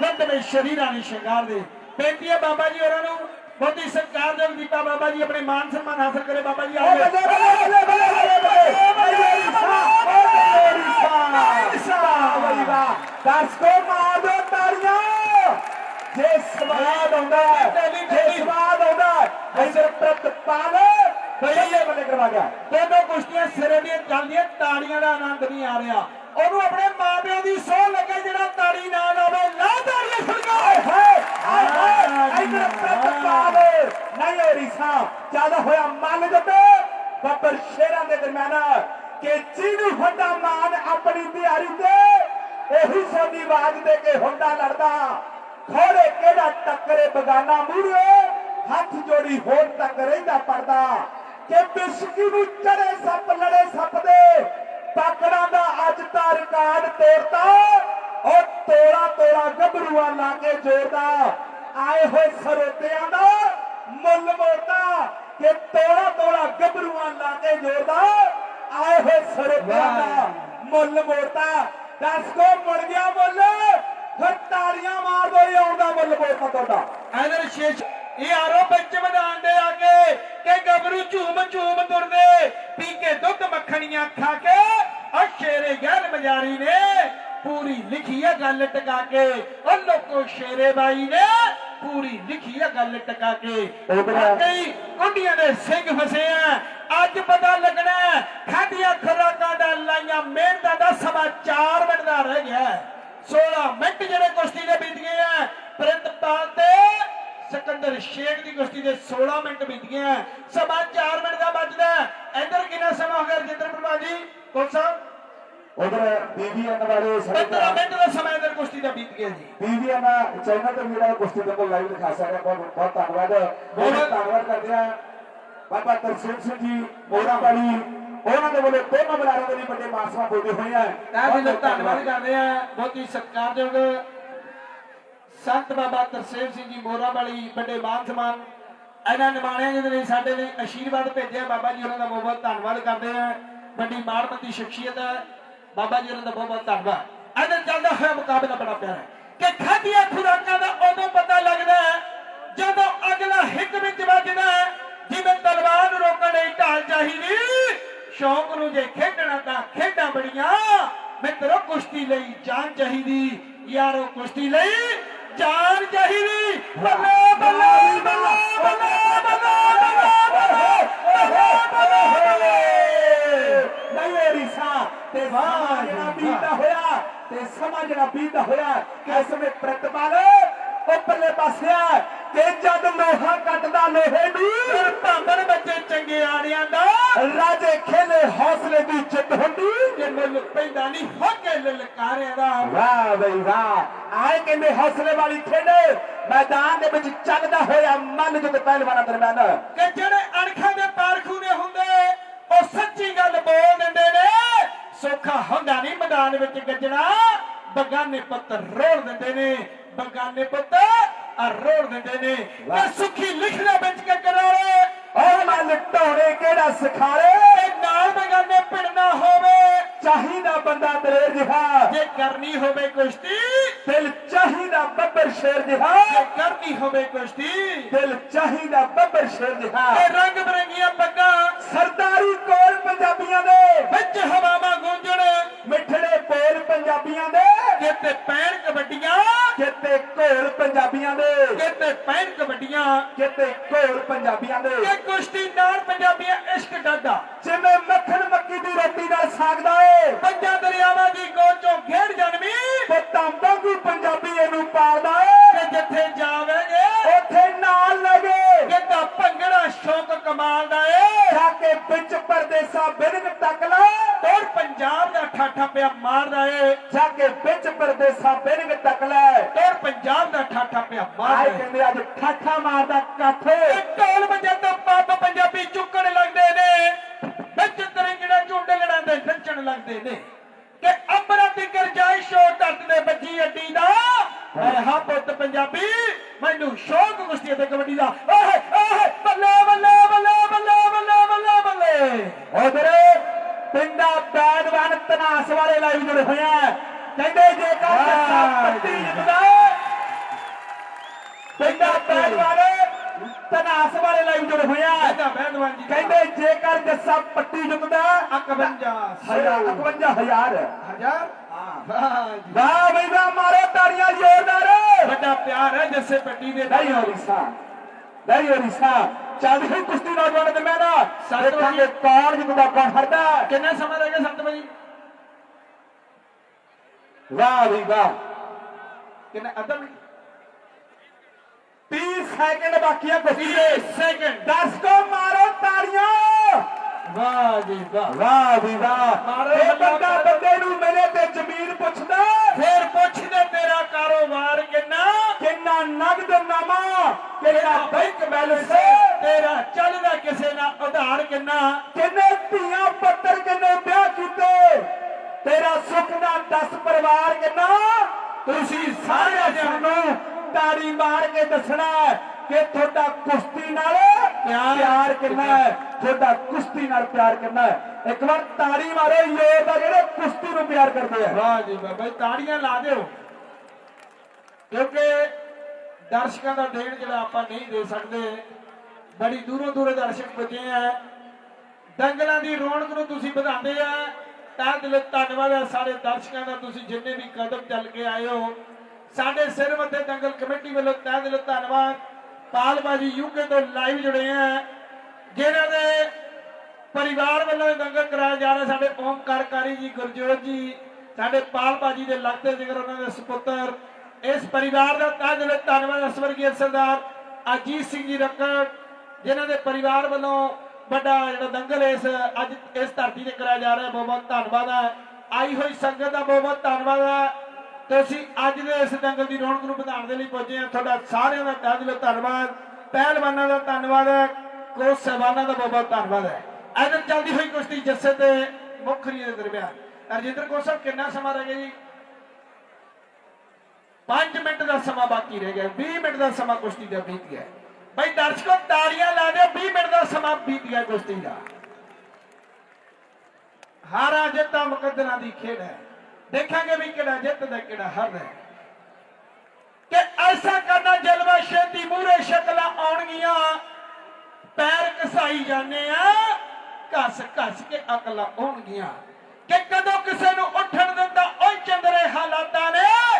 ਗੁੰਦਵੇਂ ਸ਼ਰੀਰਾਂ ਦੇ ਸ਼ਿੰਗਾਰ ਦੇ। ਬੇਨਤੀ ਹੈ ਬਾਬਾ ਜੀ ਹੋਰਾਂ ਨੂੰ ਬਹੁਤੀ ਸਤਿਕਾਰਯੋਗ ਦੀਪਾ ਬਾਬਾ ਜੀ ਆਪਣੇ ਮਾਨ ਸਨਮਾਨ ਹਾਸਲ ਕਰੇ ਬਾਬਾ ਜੀ ਆਓ ਬੱਲੇ ਬੱਲੇ ਬੱਲੇ ਬੱਲੇ ਬੱਲੇ ਬੱਲੇ ਹੋਰੀਸਾ ਓ ਹੋਰੀਸਾ ਹੋਰੀਸਾ ਬਈ ਵਾਹ ਦਰਸ਼ਕੋ ਮਾਰ ਦਿਓ ਤਾੜੀਆਂ ਜੇ ਸਵਾਦ ਆਉਂਦਾ ਹੈ, ਜੇ ਸਵਾਦ ਆਉਂਦਾ ਹੈ, ਇਧਰ ਪ੍ਰਤਪਾਲ ਬੱਲੇ ਬੱਲੇ ਕਰਵਾ ਗਿਆ ਦੋਨੋਂ ਕੁਸ਼ਤੀਆਂ ਸਿਰੇ ਦੀਆਂ ਚੱਲਦੀਆਂ ਤਾੜੀਆਂ ਦਾ ਆਨੰਦ ਨਹੀਂ ਆ ਰਿਹਾ ਉਹਨੂੰ ਆਪਣੇ ਮਾਪਿਆਂ ਦੀ ਸੋਹ ਲੱਗੇ ਜਿਹੜਾ ਤਾੜੀ ਨਾ ਲਾਵੇ ਨਾ ਤਾੜੀਆਂ ਹਾਏ ਜ਼ਿਆਦਾ ਹੋਇਆ ਮਨ ਜਤੇ ਬੱਬਰ ਸ਼ੇਰਾਂ ਦੇ ਦਰਮਿਆਨ ਕਿ ਜਿਹਨੂੰ ਹੁੰਦਾ ਮਾਨ ਆਪਣੀ ਤਿਆਰੀ ਤੇ ਇਹੀ ਸੋਨੀ ਆਵਾਜ਼ ਦੇ ਕੇ ਹੁੰਦਾ ਲੜਦਾ ਖੋੜੇ ਕਿਹੜਾ ਟੱਕਰੇ ਬਗਾਨਾ ਮੂਰੇ ਹੱਥ ਜੋੜੀ ਹੋਣ ਤੱਕ ਰਹਿੰਦਾ ਪੜਦਾ ਕਿ ਬਿਸ਼ਕੀ ਨੂੰ ਚੜੇ ਸੱਪ ਲੜੇ ਸੱਪ ਦੇ ਪਾਕੜਾਂ ਦਾ ਅੱਜ ਤਾਂ ਰਿਕਾਰਡ ਤੋੜਤਾ ਉਹ ਤੋੜਾ ਤੋੜਾ ਗੱਭਰੂਆਂ ਲਾ ਕੇ ਜੋੜਦਾ। ਆਏ ਹੋਏ ਸਰੋਤਿਆਂ ਦਾ ਮੁੱਲ ਮੋੜਦਾ ਕਿ ਤੋੜਾ ਤੋੜਾ ਗੱਭਰੂਆਂ ਲਾ ਕੇ ਜੋੜਦਾ। ਆਏ ਹੋਏ ਸਰੋਤਿਆਂ ਦਾ ਮੁੱਲ ਮੋੜਦਾ। ਦੱਸ ਕੋ ਮੁੜ ਗਿਆ ਮੁੱਲ। ਫਿਰ ਤਾੜੀਆਂ ਮਾਰ ਦੋ ਇਹ ਆਉਂਦਾ ਮੁੱਲ ਮੋੜਦਾ ਤੁਹਾਡਾ। ਐਦਰ ਸ਼ੇਸ਼ ਇਹ ਆਰੋ ਵਿੱਚ ਮੈਦਾਨ ਦੇ ਆ ਕੇ ਕਿ ਗੱਭਰੂ ਝੂਮ ਝੂਮ ਤੁਰਦੇ। ਪੀ ਕੇ ਦੁੱਧ ਮੱਖਣੀਆਂ ਖਾ ਕੇ ਆ ਸ਼ੇਰੇ ਗਹਿਲ ਮਜਾਰੀ ਨੇ ਪੂਰੀ ਲਿਖੀ ਹੈ ਗੱਲ ਟਕਾ ਕੇ। ਉਹ ਲੋਕੋ ਸ਼ੇਰੇ ਬਾਈ ਨੇ ਪੂਰੀ ਲਿਖੀ ਹੈ ਗੱਲ ਟਕਾ ਕੇ। ਕਈ ਕੁੰਡੀਆਂ ਦੇ ਸਿੰਘ ਫਸੇ ਆ। ਅੱਜ ਪਤਾ ਲੱਗਣਾ ਹੈ, ਖਾਧੀਆਂ ਖੁਰਾਕਾਂ ਦਾ ਲਾਈਆਂ ਮਿਹਨਤਾਂ ਦਾ ਸਮਾਂ 4 ਮਿੰਟ ਦਾ ਰਹਿ ਗਿਆ ਹੈ। 16 ਮਿੰਟ ਜਿਹੜੇ ਕੁਸ਼ਤੀ ਦੇ ਬੀਤ ਗਏ ਆ ਪ੍ਰਿੰਤਪਾਲ ਤੇ ਸਿਕੰਦਰ ਸ਼ੇਖ ਦੀ ਕੁਸ਼ਤੀ ਦੇ 16 ਮਿੰਟ ਬੀਤ ਗਏ ਆ। ਸਮਾਂ 4 ਮਿੰਟ ਦਾ ਬਚਦਾ ਹੈ। ਇੱਧਰ ਕਿੰਨਾ ਸਮਾਂ ਹੋ ਗਿਆ ਰਜਿੰਦਰ ਪ੍ਰਭਾ ਜੀ? ਕੋਲ ਸਾਹਿਬ? ਉਧਰ ਬੀਬੀਐਨ ਵਾਲੇ ਸਾਡੇ 15 ਮਿੰਟ ਦਾ ਸਮਾਂ ਇਧਰ ਕੁਸ਼ਤੀ ਦਾ ਬੀਤ ਗਿਆ ਜੀ। ਬੀਬੀਐਨ ਚੈਨਲ ਤੇ ਮੇਰਾ ਕੁਸ਼ਤੀ ਦਾ ਕੋਈ ਲਾਈਵ ਦਿਖਾ ਸਕਦਾ ਬਹੁਤ ਬਹੁਤ ਧੰਨਵਾਦ। ਬਹੁਤ ਧੰਨਵਾਦ ਕਰਦੇ ਆ ਬਾਬਾ ਤਰਸੇਮ ਸਿੰਘ ਜੀ ਮੋਰਾ ਵਾਲੀ ਉਹਨਾਂ ਦੇ ਵੱਲੋਂ ਦੋਨੋਂ ਬਲਾਰਾਂ ਦੇ ਲਈ ਵੱਡੇ ਮਾਸਵਾ ਬੋਲਦੇ ਹੋਏ ਆ। ਤਾਂ ਜੀ ਲੋਕ ਧੰਨਵਾਦ ਕਰਦੇ ਆ ਬਹੁਤ ਹੀ ਸਤਿਕਾਰਯੋਗ ਸੰਤ ਬਾਬਾ ਤਰਸੇਮ ਸਿੰਘ ਜੀ ਮੋਰਾ ਵਾਲੀ ਵੱਡੇ ਮਾਨ ਸਨਮਾਨ ਇਹਨਾਂ ਨਿਮਾਣਿਆਂ ਜਿਹਦੇ ਲਈ ਸਾਡੇ ਲਈ ਆਸ਼ੀਰਵਾਦ ਭੇਜਿਆ ਬਾਬਾ ਜੀ ਉਹਨਾਂ ਦਾ ਬਹੁਤ ਬਹੁਤ ਧੰਨਵਾਦ ਕਰਦੇ ਆ ਵੱਡੀ ਮਾਣਮੱਤੀ ਸ਼ਖਸੀਅਤ ਹੈ ਬਾਬਾ ਜੀ ਉਹਨਾਂ ਦਾ ਬਹੁਤ ਬਹੁਤ ਧੰਨਵਾਦ। ਅਜੇ ਚੱਲਦਾ ਹੋਇਆ ਮੁਕਾਬਲਾ ਬੜਾ ਪਿਆਰਾ ਕਿ ਖਾਦੀਆਂ ਖੁਰਾਕਾਂ ਦਾ ਉਦੋਂ ਪਤਾ ਲੱਗਦਾ ਹੈ ਜਦੋਂ ਅਗਲਾ ਹਿੱਕ ਵਿੱਚ ਵੱਜਦਾ ਹੈ, ਜਿਵੇਂ ਤਲਵਾਰ ਨੂੰ ਰੋਕਣ ਲਈ ਢਾਲ ਚਾਹੀਦੀ ਸ਼ੌਕ ਨੂੰ ਜੇ ਖੇਡਣਾ ਤਾਂ ਖੇਡਾਂ ਬੜੀਆਂ। ਮਿੱਤਰੋ, ਕੁਸ਼ਤੀ ਲਈ ਜਾਨ ਚਾਹੀਦੀ ਯਾਰੋ, ਕੁਸ਼ਤੀ ਲਈ ਜਾਨ ਚਾਹੀਦੀ ਬੱਲੇ ਬੱਲੇ ਬੱਲੇ ਬੱਲੇ ਬੱਲੇ ਨਹੀਂ ਰੀਸਾ ਤੇ ਸਮਾਂ ਜਿਹੜਾ ਬੀਤਦਾ ਹੋਇਆ ਤੇ ਸਮਾਂ ਜਿਹੜਾ ਬੀਤਦਾ ਹੋਇਆ ਇਸ ਵਿੱਚ ਪ੍ਰਤਪਾਲ ਉੱਪਰਲੇ ਪਾਸੇ ਆ ਕਿ ਜਦ ਲੋਹਾ ਕੱਟਦਾ ਲੋਹੇ ਨੂੰ ਭਾਂਬਰ ਬੱਚੇ ਚੰਗੇ ਆਣਿਆਂ ਦਾ। ਰਾਜੇ ਖੇਲੇ ਹੌਸਲੇ ਦੀ ਜਿੱਤ ਹੁੰਦੀ। ਜੇ ਮੁੱਲ ਪੈਂਦਾ ਨਹੀਂ ਹੋ ਕੇ ਲਲਕਾਰਿਆਂ ਦਾ। ਵਾਹ ਬਈ ਵਾਹ ਆਏ ਕਹਿੰਦੇ ਹੌਸਲੇ ਵਾਲੀ ਖੇਡ ਮੈਦਾਨ ਦੇ ਵਿੱਚ ਚੱਲਦਾ ਹੋਇਆ ਮਨ ਜੁਗ ਪਹਿਲਵਾਨਾਂ ਦਰਮਿਆਨ। ਕਿ ਜਿਹੜੇ ਅਣਖਾਂ ਦੇ ਪਾਰਖੂ ਨੇ ਹੁੰਦੇ ਉਹ ਸੱਚੀ ਗੱਲ ਬੋਲ ਦਿੰਦੇ ਨੇ। ਸੋਖਾ ਹੁੰਦਾ ਨਹੀਂ ਮੈਦਾਨ ਵਿੱਚ ਗੱਜਣਾ। ਬਗਾਨੇ ਪੁੱਤ ਰੋੜ ਦਿੰਦੇ ਨੇ ਬਗਾਨੇ ਪੁੱਤ ਆ ਰੋੜ ਦਿੰਦੇ ਨੇ। ਤੇ ਸੁਖੀ ਲਿਖਣਾ ਵਿੱਚ ਕੇ ਕਰਾਰੇ ਔਰ ਮਨ ਢੋਣੇ ਕਿਹੜਾ ਸਿਖਾਲੇ ਤੇ ਨਾਲ ਬਗਾਨੇ ਪਿੜਨਾ ਹੋਵੇ। ਚਾਹੀਦਾ ਬੰਦਾ ਦਲੇਰ ਜਿਹਾ ਜੇ ਕਰਨੀ ਹੋਵੇ ਕੁਸ਼ਤੀ ਦਿਲ ਚਾਹੀਦਾ ਬੱਬਰ ਸ਼ੇਰ ਜਿਹਾ ਜੇ ਕਰਨੀ ਹੋਵੇ ਕੁਸ਼ਤੀ ਦਿਲ ਚਾਹੀਦਾ ਬੱਬਰ ਸ਼ੇਰ ਜਿਹਾ ਤੇ ਰੰਗ ਬਰੰਗੀਆਂ ਪੱਗਾਂ ਸਰਦਾਰੀ ਕੋਲ ਪੰਜਾਬੀਆਂ ਦੇ। ਵਿੱਚ ਹਵਾਵਾਂ ਗੂੰਜਣ ਮਿੱਠੜੇ ਪੋਲ ਪੰਜਾਬੀਆਂ ਦੇ। ਕਿਤੇ ਪੈਣ ਕਬੱਡੀਆਂ ਕਿਤੇ ਘੋਲ ਪੰਜਾਬੀਆਂ ਦੇ। ਕਿਤੇ ਪੈਣ ਕਬੱਡੀਆਂ। ਕਿਤੇ ਘੋਲ ਪੰਜਾਬੀਆਂ ਦੇ। ਕਿ ਕੁਸ਼ਤੀ ਨਾਲ ਪੰਜਾਬੀਆਂ ਇਸ਼ਕ ਡਾਡਾ ਜਿਵੇਂ ਮੱਖਣ ਮੱਕੀ ਦੀ ਰੋਟੀ ਨਾਲ ਸਾਗਦਾ ਏ। ਪੰਜਾਂ ਦਰਿਆਵਾਂ ਦੀ ਗੋਚੋਂ ਖੇਡ ਜਨਮੀ। ਪੁੱਤਾਂ ਵਾਂਗੂ ਪੰਜਾਬੀ ਇਹਨੂੰ ਪਾਲਦਾ ਏ। ਕਿ ਜਿੱਥੇ ਜਾਵੇਂਗੇ ਉੱਥੇ ਨਾਲ ਲਗੇ। ਕਿਤਾ ਭੰਗੜਾ ਸ਼ੌਕ ਕਮਾਲ ਦਾ ਏ। ਜਾ ਕੇ ਵਿੱਚ ਪਰਦੇਸਾ ਬਿਰਗ ਤੱਕ ਲਾ। ਤੋਰ ਪੰਜਾਬ ਦਾ ਠਾਠਾ ਪਿਆ ਮਾਰਦਾ ਏ। ਜਾ ਕੇ ਵਿੱਚ ਪਰਦੇਸਾ ਬਿਰਗ ਤੱਕ ਲੈ। ਤੋਰ ਪੰਜਾਬ ਦਾ ਠਾਠਾ ਪਿਆ ਆਏ ਮਾਰਦਾ ਏ। ਕਹਿੰਦੇ ਅੱਜ ਠਾਠਾ ਮਾਰਦਾ ਇਹ ਢੋਲ ਵਜੇ ਤੋਂ ਪੱਬ ਪੰਜਾਬੀ ਚੁੱਕਣ ਲੱਗਦੇ ਨੇ। ਵਿੱਚ ਤਰੰਗੜਾ ਝੁੰਡ ਲੜਾਉਂਦੇ ਨੱਚਣ ਲੱਗਦੇ ਨੇ। ਕਿ ਅੰਬਰਾਂ ਦੀ ਗਰਜਾਈ ਸ਼ੋਰ ਧਰਤ ਦੇ ਬੱਜੀ ਅੱਡੀ ਦਾ। ਐ ਹਾਂ ਪੁੱਤ ਪੰਜਾਬੀ ਮੈਨੂੰ ਸ਼ੌਕ ਕੁਸ਼ਤੀ ਤੇ ਕਬੱਡੀ ਦਾ। ਓਏ ਓਏ ਬੱਲੇ ਬੱਲੇ। ਉਧਰ ਪਿੰਡਾ ਬੈਦਵਾਨ ਤਨਾਸ ਵਾਲੇ ਲਾਈਵ ਜੁੜੇ ਹੋਏ ਆ। ਕਹਿੰਦੇ ਜੇਕਰ ਜੱਸਾ ਪੱਟੀ ਜਿੱਤਦਾ ਪਿੰਡਾ ਬੈਦਵਾਨ ਤਨਾਸ ਵਾਲੇ ਲਾਈਵ ਜੁੜੇ ਹੋਏ ਆ। ਕਹਿੰਦੇ ਜੇਕਰ ਜੱਸਾ ਪੱਟੀ ਜਿੱਤਦਾ 51 ਹਜ਼ਾਰ 51000 ਹਜ਼ਾਰ। ਵਾਹ ਬਈ ਵਾਹ ਮਾਰੋ ਤਾੜੀਆਂ ਜ਼ੋਰਦਾਰ। ਵੱਡਾ ਪਿਆਰ ਹੈ ਜੱਸੇ ਪੱਟੀ ਦੇ। ਨਹੀਂ ਹੋ ਰਿਸਾ ਨਹੀਂ ਹੋ ਰਿਸਾ ਚੱਲ ਹੀ ਕੁਸ਼ਤੀ ਨੌਜਵਾਨ ਦੇ ਮੈਂ ਨਾ ਸੱਤ ਦੇਖਾਂਗੇ ਕੌਣ ਜਿੱਤਦਾ ਕੌਣ ਹਰਦਾ। ਕਿੰਨਾ ਸਮਾਂ ਰਹਿ ਗਿਆ 7 ਵਜੇ? ਵਾਹ ਵੀ ਵਾਹ। ਕਿੰਨਾ ਅੱਧਾ ਮਿੰਟ? 30 ਸੈਕਿੰਡ ਬਾਕੀ ਆ ਕੁਸ਼ਤੀ ਦੇ। 30 ਸੈਕਿੰਡ। ਦਰਸ਼ਕੋ ਮਾਰੋ ਤਾੜੀਆਂ। ਵਾਹ ਜੀ ਵਾਹ। ਵਾਹ ਵੀ ਮਾਰੋ ਬੰਦਾ। ਬੰਦੇ ਨੂੰ ਮਿਲੇ ਤੇ ਜ਼ਮੀਨ ਪੁੱਛਦਾ। ਫੇਰ ਪੁੱਛਦੇ ਤੇਰਾ ਕਾਰੋਬਾਰ ਕਿੰਨਾ। ਕਿੰਨਾ ਨਗਦ ਨਾਮਾ ਕਿੰਨਾ ਬੈਂਕ ਬੈਲੈਂਸ ਤੇਰਾ ਚੱਲਦਾ ਕਿਸੇ ਨਾਲ ਉਧਾਰ ਕਿੰਨਾ? ਕਿੰਨੇ ਧੀਆਂ ਪੁੱਤਰ ਕਿੰਨੇ ਵਿਆਹ ਕੀਤੇ? ਤੇਰਾ ਸੁੱਖ ਦਾ 10 ਪਰਿਵਾਰ ਕਿੰਨਾ? ਤੁਸੀਂ ਸਾਰੇ ਸਾਨੂੰ ਤਾੜੀ ਮਾਰ ਕੇ ਦੱਸਣਾ ਕਿ ਤੁਹਾਡਾ ਕੁਸ਼ਤੀ ਨਾਲ ਪਿਆਰ ਪਿਆਰ ਕਿੰਨਾ ਹੈ? ਤੁਹਾਡਾ ਕੁਸ਼ਤੀ ਨਾਲ ਪਿਆਰ ਕਿੰਨਾ ਹੈ? ਇੱਕ ਵਾਰ ਤਾੜੀ ਮਾਰੋ ਯੋਰ ਦਾ ਜਿਹੜੇ ਕੁਸ਼ਤੀ ਨੂੰ ਪਿਆਰ ਕਰਦੇ ਆ। ਵਾਹ ਜੀ ਵਾਹ ਬਈ ਤਾੜੀਆਂ ਲਾ ਦਿਓ। ਕਿਉਂਕਿ ਦਰਸ਼ਕਾਂ ਦਾ ਦੇਣ ਜਿਹੜਾ ਆਪਾਂ ਨਹੀਂ ਦੇ ਸਕਦੇ। ਬੜੀ ਦੂਰੋਂ ਦੂਰੋਂ ਦਰਸ਼ਕ ਪੁੱਜੇ ਆ। ਦੰਗਲਾਂ ਦੀ ਰੌਣਕ ਨੂੰ ਤੁਸੀਂ ਵਧਾਉਂਦੇ ਆ। ਤਾਂ ਦਿਲ ਧੰਨਵਾਦ ਹੈ ਸਾਰੇ ਦਰਸ਼ਕਾਂ ਦਾ। ਤੁਸੀਂ ਜਿੰਨੇ ਵੀ ਕਦਮ ਚੱਲ ਕੇ ਆਏ ਹੋ, ਸਾਡੇ ਸਿਰ ਮੱਥੇ ਦੰਗਲ ਕਮੇਟੀ ਵੱਲੋਂ ਤਹਿ ਦਿਲ ਧੰਨਵਾਦ। ਪਾਲ ਪਾਲਬਾਜੀ ਯੂਕੇ ਤੋਂ ਲਾਈਵ ਜੁੜੇ ਆ। ਜਿਹਨਾਂ ਦੇ ਪਰਿਵਾਰ ਵੱਲੋਂ ਇਹ ਦੰਗਲ ਕਰਾਇਆ ਜਾ ਰਿਹਾ, ਸਾਡੇ ਓਮਕਾਰਕਾਰੀ ਜੀ, ਗੁਰਜੋਤ ਜੀ, ਸਾਡੇ ਪਾਲ ਬਾਜੀ ਦੇ ਲੱਗਦੇ ਜਿਗਰ, ਉਹਨਾਂ ਦੇ ਸੁਪੁੱਤਰ ਇਸ ਪਰਿਵਾਰ ਦਾ ਤਹਿ ਦਿਲੋਂ ਧੰਨਵਾਦ ਅਸਵਰਗੀ ਸਰਦਾਰ ਅਜੀਤ ਸਿੰਘ ਜੀ ਰੱਕੜ ਜਿਨ੍ਹਾਂ ਦੇ ਪਰਿਵਾਰ ਵੱਲੋਂ ਵੱਡਾ ਜਿਹੜਾ ਦੰਗਲ ਇਸ, ਅੱਜ ਇਸ ਧਰਤੀ ਤੇ ਕਰਾਇਆ ਜਾ ਰਿਹਾ ਬਹੁਤ ਬਹੁਤ ਧੰਨਵਾਦ ਹੈ। ਆਈ ਹੋਈ ਸੰਗਤ ਦਾ ਬਹੁਤ ਬਹੁਤ ਧੰਨਵਾਦ ਹੈ। ਤੁਸੀਂ ਅੱਜ ਦੇ ਇਸ ਦੰਗਲ ਦੀ ਰੌਣਕ ਨੂੰ ਵਧਾਉਣ ਦੇ ਲਈ ਪਹੁੰਚੇ ਆ ਤੁਹਾਡਾ ਸਾਰਿਆਂ ਦਾ ਤਹਿ ਦਿਲੋਂ ਧੰਨਵਾਦ। ਪਹਿਲਵਾਨਾਂ ਦਾ ਧੰਨਵਾਦ ਹੈ। ਕੋਚ ਸਹਿਬਾਨਾਂ ਦਾ ਬਹੁਤ ਬਹੁਤ ਧੰਨਵਾਦ ਹੈ। ਇਧਰ ਚੱਲਦੀ ਹੋਈ ਕੁਸ਼ਤੀ ਜੱਸੇ ਤੇ ਮੁਖਰੀ ਦੇ ਦਰਮਿਆਨ। ਰਜਿੰਦਰ ਕੌਰ ਸਾਹਿਬ, ਕਿੰਨਾ ਸਮਾਂ ਰਹਿ ਗਿਆ ਜੀ? 5 ਮਿੰਟ ਦਾ ਸਮਾਂ ਬਾਕੀ ਰਹਿ ਗਿਆ 20 ਮਿੰਟ ਦਾ ਸਮਾਂ ਕੁਸ਼ਤੀ ਦਾ ਬੀਤ ਗਿਆ। ਬਈ ਦਰਸ਼ਕੋ, ਤਾੜੀਆਂ ਲਾ ਦਿਓ 20 ਮਿੰਟ ਦਾ ਸਮਾਂ ਬੀਤ ਗਿਆ ਕੁਸ਼ਤੀ ਦਾ। ਹਾਰਾ ਜਿੱਤਾਂ ਮੁਕੱਦਰਾਂ ਦੀ ਖੇਡ ਹੈ। ਦੇਖਾਂਗੇ ਵੀ ਕਿਹੜਾ ਜਿੱਤਦਾ ਕਿਹੜਾ ਹਾਰਦਾ ਹੈ। ਕਿ ਐਸਾ ਕਰਨਾ ਜਲਵਾ ਛੇਤੀ ਮੂਰੇ ਸ਼ਕਲਾਂ ਆਉਣਗੀਆਂ। ਪੈਰ ਘਸਾਈ ਜਾਂਦੇ ਆ, ਘਸ ਘਸ ਕੇ ਅਕਲਾਂ ਆਉਣਗੀਆਂ। ਕਿ ਕਦੋਂ ਕਿਸੇ ਨੂੰ ਉੱਠਣ ਦਿੰਦਾ, ਓਏ ਚੰਦਰੇ ਹਾਲਾਤਾਂ ਨੇ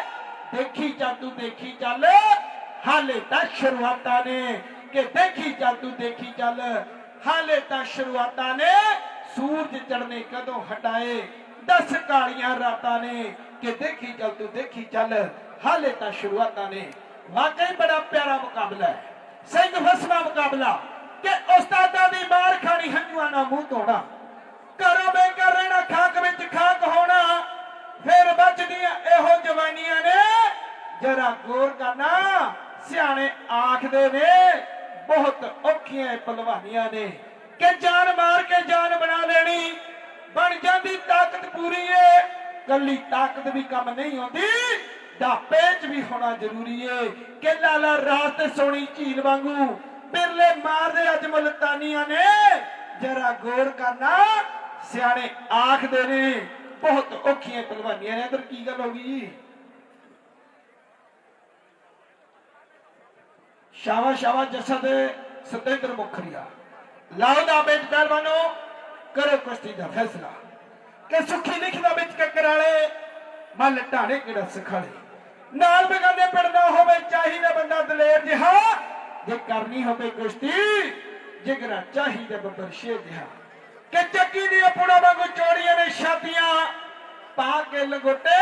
ਦੇਖੀ ਚੱਲ ਦੇਖੀ ਚੱਲ। ਹਾਲੇ ਤਾਂ ਸ਼ੁਰੂਆਤਾਂ ਨੇ ਕਿ ਦੇਖੀ ਚੱਲ ਤੂੰ ਦੇਖੀ ਚੱਲ। ਹਾਲੇ ਤਾਂ ਸ਼ੁਰੂਆਤਾਂ ਨੇ ਸੂਰਜ ਚੜਨੇ ਕਦੋਂ ਹਟਾਏ? ਦਸ ਕਾਲੀਆਂ ਰਾਤਾਂ ਨੇ ਕਿ ਦੇਖੀ ਚੱਲ ਤੂੰ ਦੇਖੀ ਚੱਲ। ਹਾਲੇ ਤਾਂ ਸ਼ੁਰੂਆਤਾਂ ਨੇ। ਵਾਕਈ ਬੜਾ ਪਿਆਰਾ ਮੁਕਾਬਲਾ ਹੈ। ਸਿੰਘ ਫਸਵਾ ਮੁਕਾਬਲਾ ਕਿ ਉਸਤਾਦਾਂ ਦੀ ਮਾਰ ਖਾਣੀ ਹੰਝੂਆਂ ਨਾਲ ਮੂੰਹ ਧੋਣਾ। ਘਰੋਂ ਬੇਕਾਰ ਰਹਿਣਾ, ਖਾਕ ਵਿੱਚ ਖਾਕ ਹੋਣਾ। ਫਿਰ ਬਚਦੀਆਂ ਇਹੋ ਜਵਾਨੀਆਂ ਨੇ। ਜਰਾ ਗੌਰ ਕਰਨਾ, ਸਿਆਣੇ ਆਖਦੇ ਨੇ, ਬਹੁਤ ਔਖੀਆਂ ਪਹਿਲਵਾਨੀਆਂ ਨੇ। ਕਿ ਜਾਨ ਮਾਰ ਕੇ ਜਾਨ ਬਣਾ ਲੈਣੀ, ਬਣ ਜਾਂਦੀ ਤਾਕਤ ਪੂਰੀ ਏ। ਕੱਲੀ ਤਾਕਤ ਵੀ ਕੰਮ ਨਹੀਂ ਆਉਂਦੀ ਦਾਪੇ ਚ ਵੀ ਹੋਣਾ ਜ਼ਰੂਰੀ ਏ। ਕਿ ਲਾਲਾ ਰਾਤ ਤੇ ਸੋਣੀ ਝੀਲ ਵਾਂਗੂ ਬਿਰਲੇ ਮਾਰਦੇ ਅੱਜ ਮੁਲਤਾਨੀਆਂ ਨੇ। ਜਰਾ ਗੌਰ ਕਰਨਾ, ਸਿਆਣੇ ਆਖਦੇ ਨੇ ਬਹੁਤ ਔਖੀਆਂ ਪਹਿਲਵਾਨੀਆਂ ਨੇ ਇਧਰ ਕੀ ਗੱਲ ਹੋ ਗਈ? ਜੀ ਸ਼ਾਵਾ ਸ਼ਾਵਾ ਜਸਦ ਸਤੇਂਦਰ ਮੁਖਰੀਆ। ਲਾਓ ਦਾ ਬੇਟ ਪਹਿਲਵਾਨੋ, ਕਰੋ ਕੁਸ਼ਤੀ ਦਾ ਫੈਸਲਾ। ਕਿ ਸੁਖੀ ਲਿਖਦਾ ਵਿੱਚ ਕੱਕਰ ਵਾਲੇ, ਮੱਲ ਢਾਣੇ ਕਿਹੜਾ ਸਿਖਾਲੇ ਨਾਲ ਬਗਾਨੇ ਪੜਦਾ ਹੋਵੇ, ਚਾਹੀਦਾ ਬੰਦਾ ਦਲੇਰ ਜਿਹਾ। ਜੇ ਕਰਨੀ ਹੋਵੇ ਕੁਸ਼ਤੀ, ਜਿਗਰਾ ਚਾਹੀਦਾ ਬੱਬਰ ਸ਼ੇਰ ਜਿਹਾ। ਕਿ ਚੱਕੀ ਦੀ ਆਪਣਾ ਵਾਂਗੂ ਚੋੜੀਆਂ ਨੇ ਛਾਤੀਆਂ ਪਾ ਕੇ ਲੰਗੋਟੇ